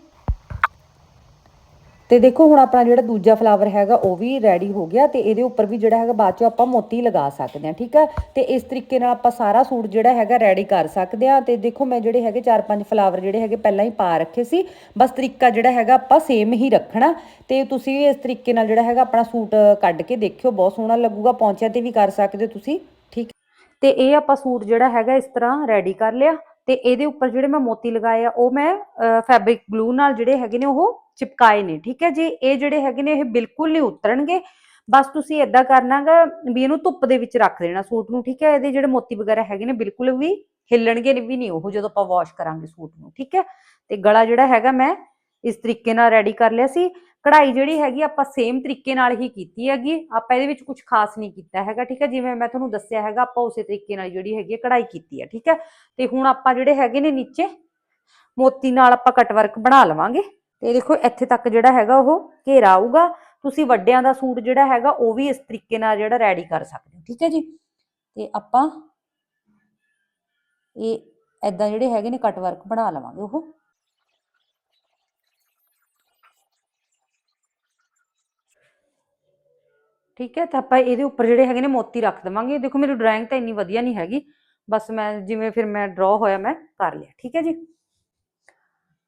ਤੇ ਦੇਖੋ ਹੁਣ ਆਪਣਾ ਜਿਹੜਾ ਦੂਜਾ ਫਲਾਵਰ ਹੈਗਾ, ਉਹ ਵੀ ਰੈਡੀ ਹੋ ਗਿਆ ਤੇ ਇਹਦੇ ਉੱਪਰ ਵੀ ਜਿਹੜਾ ਹੈਗਾ ਬਾਅਦ ਚੋਂ ਆਪਾਂ ਮੋਤੀ ਲਗਾ ਸਕਦੇ ਹਾਂ, ਠੀਕ ਹੈ ਤੇ ਇਸ ਤਰੀਕੇ ਨਾਲ ਆਪਾਂ ਸਾਰਾ ਸੂਟ ਜਿਹੜਾ ਹੈਗਾ ਰੈਡੀ ਕਰ ਸਕਦੇ ਹਾਂ ਤੇ ਦੇਖੋ ਮੈਂ ਜਿਹੜੇ ਹੈਗੇ ਚਾਰ ਪੰਜ ਫਲਾਵਰ ਜਿਹੜੇ ਹੈਗੇ ਪਹਿਲਾਂ ਹੀ ਪਾ ਰੱਖੇ ਸੀ, ਬਸ ਤਰੀਕਾ ਜਿਹੜਾ ਹੈਗਾ ਆਪਾਂ ਸੇਮ ਹੀ ਰੱਖਣਾ ਤੇ ਤੁਸੀਂ ਵੀ ਇਸ ਤਰੀਕੇ ਨਾਲ ਜਿਹੜਾ ਹੈਗਾ ਆਪਣਾ ਸੂਟ ਕੱਢ ਕੇ ਦੇਖਿਓ, ਬਹੁਤ ਸੋਹਣਾ ਲੱਗੂਗਾ, ਪੌਂਚਿਆਂ ਤੇ ਵੀ ਕਰ ਸਕਦੇ ਹੋ ਤੁਸੀਂ, ਠੀਕ? ਤੇ ਇਹ ਆਪਾਂ ਸੂਟ ਜਿਹੜਾ ਹੈਗਾ ਇਸ ਤਰ੍ਹਾਂ ਰੈਡੀ ਕਰ ਲਿਆ ਤੇ ਇਹਦੇ ਉੱਪਰ ਜਿਹੜੇ ਮੈਂ ਮੋਤੀ ਲਗਾਏ ਆ, ਉਹ ਮੈਂ ਫੈਬਰਿਕ ਗਲੂ ਨਾਲ ਜਿਹੜੇ ਹੈਗੇ ਨੇ ਉਹ ਚਿਪਕਾਏ ਨੇ, ਠੀਕ ਹੈ ਜੀ? ਇਹ ਜਿਹੜੇ ਹੈਗੇ ਨੇ, ਇਹ ਬਿਲਕੁਲ ਨਹੀਂ ਉਤਰਨਗੇ। ਬਸ ਤੁਸੀਂ ਇਦਾਂ ਕਰਨਾਗਾ, ਵੀ ਇਹਨੂੰ ਧੁੱਪ ਦੇ ਵਿੱਚ ਰੱਖ ਦੇਣਾ ਸੂਟ ਨੂੰ, ਠੀਕ ਹੈ? ਇਹਦੇ ਜਿਹੜੇ ਮੋਤੀ ਵਗੈਰਾ ਹੈਗੇ ਨੇ, ਬਿਲਕੁਲ ਵੀ ਹਿੱਲਣਗੇ ਵੀ ਨਹੀਂ, ਉਹ ਜਦੋਂ ਆਪਾਂ ਵਾਸ਼ ਕਰਾਂਗੇ ਸੂਟ ਨੂੰ, ਠੀਕ ਹੈ? ਤੇ ਗਲਾ ਜਿਹੜਾ ਹੈਗਾ, ਮੈਂ ਇਸ ਤਰੀਕੇ ਨਾਲ ਰੈਡੀ ਕਰ ਲਿਆ ਸੀ। ਕਢਾਈ ਜਿਹੜੀ ਹੈਗੀ, ਆਪਾਂ ਸੇਮ ਤਰੀਕੇ ਨਾਲ ਹੀ ਕੀਤੀ ਹੈਗੀ। ਆਪਾਂ ਇਹਦੇ ਵਿੱਚ ਕੁਝ ਖਾਸ ਨਹੀਂ ਕੀਤਾ ਹੈਗਾ, ਠੀਕ ਹੈ? ਜਿਵੇਂ ਮੈਂ ਤੁਹਾਨੂੰ ਦੱਸਿਆ ਹੈਗਾ, ਆਪਾਂ ਉਸੇ ਤਰੀਕੇ ਨਾਲ ਜਿਹੜੀ ਹੈਗੀ ਹੈ, ਕਢਾਈ ਕੀਤੀ ਹੈ, ਠੀਕ ਹੈ? ਤੇ ਹੁਣ ਆਪਾਂ ਜਿਹੜੇ ਹੈਗੇ ਨੇ ਨੀਚੇ, ਮੋਤੀ ਨਾਲ ਆਪਾਂ ਕਟ ਵਰਕ ਬਣਾ ਲਵਾਂਗੇ। ਤੇ ਦੇਖੋ ਇੱਥੇ ਤੱਕ ਜਿਹੜਾ ਹੈਗਾ ਉਹ ਘੇਰਾ ਆਊਗਾ। ਤੁਸੀਂ ਵੱਡਿਆਂ ਦਾ ਸੂਟ ਜਿਹੜਾ ਹੈਗਾ ਉਹ ਵੀ ਇਸ ਤਰੀਕੇ ਨਾਲ ਜਿਹੜਾ ਰੈਡੀ ਕਰ ਸਕਦੇ ਹੋ, ਠੀਕ ਹੈ ਜੀ? ਤੇ ਆਪਾਂ ਇਹ ਐਦਾਂ ਜਿਹੜੇ ਹੈਗੇ ਨੇ ਕਟ ਵਰਕ ਬਣਾ ਲਵਾਂਗੇ ਉਹ। ਠੀਕ ਹੈ, ਤਾਂ ਆਪਾਂ ਇਹਦੇ ਉੱਪਰ ਜਿਹੜੇ ਹੈਗੇ ਨੇ ਮੋਤੀ ਰੱਖ ਦੇਵਾਂਗੇ। ਦੇਖੋ ਮੇਰੀ ਡਰਾਇੰਗ ਤਾਂ ਇੰਨੀ ਵਧੀਆ ਨਹੀਂ ਹੈਗੀ। ਬਸ ਮੈਂ ਜਿਵੇਂ ਫਿਰ ਮੈਂ ਡਰਾ ਹੋਇਆ ਮੈਂ ਕਰ ਲਿਆ, ਠੀਕ ਹੈ ਜੀ?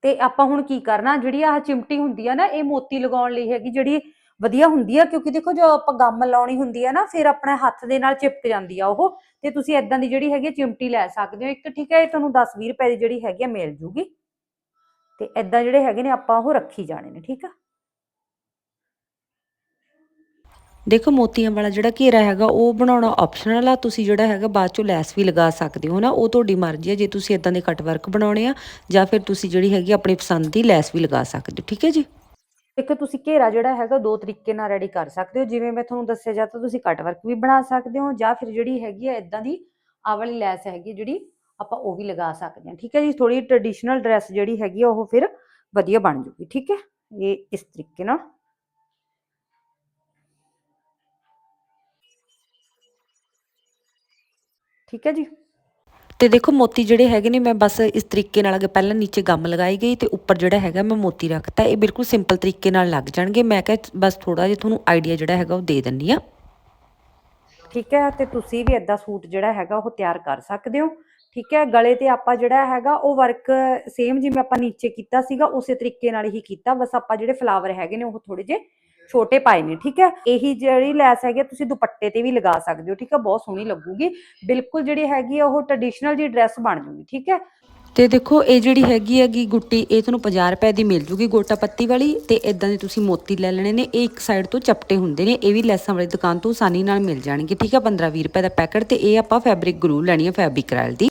ਤੇ ਆਪਾਂ ਹੁਣ ਕੀ ਕਰਨਾ? ਜਿਹੜੀ ਆਹ ਚਿਮਟੀ ਹੁੰਦੀ ਆ ਨਾ, ਇਹ ਮੋਤੀ ਲਗਾਉਣ ਲਈ ਹੈਗੀ, ਜਿਹੜੀ ਵਧੀਆ ਹੁੰਦੀ ਆ, ਕਿਉਂਕਿ ਦੇਖੋ ਜੋ ਆਪਾਂ ਗੰਮ ਲਾਉਣੀ ਹੁੰਦੀ ਆ ਨਾ, ਫਿਰ ਆਪਣੇ ਹੱਥ ਦੇ ਨਾਲ ਚਿਪਕ ਜਾਂਦੀ ਆ ਉਹ, ਤੇ ਤੁਸੀਂ ਇਦਾਂ ਦੀ ਜਿਹੜੀ ਹੈਗੀ ਆ ਚਿਮਟੀ ਲੈ ਸਕਦੇ ਹੋ। ਇੱਕ ਠੀਕ ਹੈ ਇਹ ਤੁਹਾਨੂੰ 10 20 ਰੁਪਏ ਦੀ ਜਿਹੜੀ ਹੈਗੀ ਆ ਮਿਲ ਜੂਗੀ। ਤੇ ਇਦਾਂ ਜਿਹੜੇ ਹੈਗੇ ਨੇ ਆਪਾਂ ਉਹ ਰੱਖੀ ਜਾਣੇ ਨੇ, ਠੀਕ ਆ? ਦੇਖੋ ਮੋਤੀਆਂ ਵਾਲਾ ਜਿਹੜਾ ਘੇਰਾ ਹੈਗਾ, ਉਹ ਬਣਾਉਣਾ ਆਪਸ਼ਨਲ ਆ, ਤੁਸੀਂ ਜਿਹੜਾ ਹੈਗਾ ਬਾਅਦ ਚੋਂ ਲੈਸ ਵੀ ਲਗਾ ਸਕਦੇ ਹੋ ਨਾ, ਉਹ ਤੁਹਾਡੀ ਮਰਜ਼ੀ ਹੈ ਜੇ ਤੁਸੀਂ ਇਦਾਂ ਦੇ ਕੱਟ ਵਰਕ ਬਣਾਉਣੇ ਆ, ਜਾਂ ਫਿਰ ਤੁਸੀਂ ਜਿਹੜੀ ਹੈਗੀ ਆਪਣੀ ਪਸੰਦ ਦੀ ਲੈਸ ਵੀ ਲਗਾ ਸਕਦੇ ਹੋ, ਠੀਕ ਹੈ ਜੀ? ਇੱਕ ਤੁਸੀਂ ਘੇਰਾ ਜਿਹੜਾ ਹੈਗਾ ਦੋ ਤਰੀਕੇ ਨਾਲ ਰੈਡੀ ਕਰ ਸਕਦੇ ਹੋ, ਜਿਵੇਂ ਮੈਂ ਤੁਹਾਨੂੰ ਦੱਸਿਆ ਜਾਂ ਤਾਂ ਤੁਸੀਂ ਕੱਟ ਵਰਕ ਵੀ ਬਣਾ ਸਕਦੇ ਹੋ, ਜਾਂ ਫਿਰ ਜਿਹੜੀ ਹੈਗੀ ਹੈ ਇਦਾਂ ਦੀ ਆ ਵਾਲੀ ਲੈਸ ਹੈਗੀ ਜਿਹੜੀ ਆਪਾਂ ਉਹ ਵੀ ਲਗਾ ਸਕਦੇ ਹਾਂ, ਠੀਕ ਹੈ ਜੀ? ਥੋੜੀ ਟ੍ਰੈਡੀਸ਼ਨਲ ਡਰੈਸ ਜਿਹੜੀ ਹੈਗੀ ਆ, ਉਹ ਫਿਰ ਵਧੀਆ ਬਣ ਜੂਗੀ, ਠੀਕ ਹੈ? ਇਹ ਇਸ ਤਰੀਕੇ ਨਾਲ। ਠੀਕ ਹੈ ਜੀ? ਤੇ ਦੇਖੋ ਮੋਤੀ ਜਿਹੜੇ ਹੈਗੇ ਨੇ ਮੈਂ ਬਸ ਇਸ ਤਰੀਕੇ ਨਾਲ ਅਗੇ ਪਹਿਲਾਂ ਨੀਚੇ ਗਮ ਲਗਾਈ ਗਈ ਤੇ ਉੱਪਰ ਜਿਹੜਾ ਹੈਗਾ ਮੈਂ ਮੋਤੀ ਰੱਖਤਾ ਇਹ ਬਿਲਕੁਲ ਸਿੰਪਲ ਤਰੀਕੇ ਨਾਲ ਲੱਗ ਜਾਣਗੇ। ਮੈਂ ਕਿਹਾ ਬਸ ਥੋੜਾ ਜਿਹਾ ਤੁਹਾਨੂੰ ਆਈਡੀਆ ਜਿਹੜਾ ਹੈਗਾ ਉਹ ਦੇ ਦਿੰਨੀ ਆ ਠੀਕ ਹੈ ਤੇ ਤੁਸੀਂ ਵੀ ਏਦਾਂ ਸੂਟ ਜਿਹੜਾ ਹੈਗਾ ਉਹ ਤਿਆਰ ਕਰ ਸਕਦੇ ਹੋ। ਠੀਕ ਹੈ ਗਲੇ ਤੇ ਆਪਾਂ ਜਿਹੜਾ ਹੈਗਾ ਉਹ ਵਰਕ ਸੇਮ ਜਿਵੇਂ ਆਪਾਂ ਨੀਚੇ ਕੀਤਾ ਸੀਗਾ ਉਸੇ ਤਰੀਕੇ ਨਾਲ ਹੀ ਕੀਤਾ। ਬਸ ਆਪਾਂ ਜਿਹੜੇ ਫਲਾਵਰ ਹੈਗੇ ਨੇ ਉਹ ਥੋੜੇ ਜਿਹੇ ਛੋਟੇ ਪਾਏ ਨੇ ਠੀਕ ਹੈ? ਇਹੀ ਜਿਹੜੀ ਲੈਸ ਹੈਗੀ ਆ, ਤੁਸੀਂ ਦੁਪੱਟੇ ਤੇ ਵੀ ਲਗਾ ਸਕਦੇ ਹੋ ਠੀਕ ਹੈ? ਬਹੁਤ ਸੋਹਣੀ ਲੱਗੂਗੀ। ਬਿਲਕੁਲ ਜਿਹੜੀ ਹੈਗੀ ਆ ਉਹ ਟ੍ਰੈਡੀਸ਼ਨਲ ਜੀ ਡਰੈਸ ਬਣ ਜੂਗੀ ਠੀਕ ਹੈ? ਤੇ ਦੇਖੋ ਇਹ ਜਿਹੜੀ ਹੈਗੀ ਹੈਗੀ ਗੁੱਟੀ ਇਹ ਤੁਹਾਨੂੰ 50 ਰੁਪਏ ਦੀ ਮਿਲ ਜੂਗੀ ਗੋਟਾ ਪੱਤੀ ਵਾਲੀ ਤੇ ਇਦਾਂ ਦੇ ਤੁਸੀਂ ਮੋਤੀ ਲੈ ਲੈਣੇ ਨੇ। ਇਹ ਇੱਕ ਸਾਈਡ ਤੋਂ ਚਪਟੇ ਹੁੰਦੇ ਨੇ ਇਹ ਵੀ ਲੈਸਾਂ ਵਾਲੀ ਦੁਕਾਨ ਤੋਂ ਆਸਾਨੀ ਨਾਲ ਮਿਲ ਜਾਣਗੇ ਠੀਕ ਹੈ? 15 20 ਰੁਪਏ ਦਾ ਪੈਕਟ ਤੇ ਇਹ ਆਪਾਂ ਫੈਬਰਿਕ ਗਲੂ ਲੈਣੀ ਹੈ ਫੈਬਰਿਕ ਦੀ।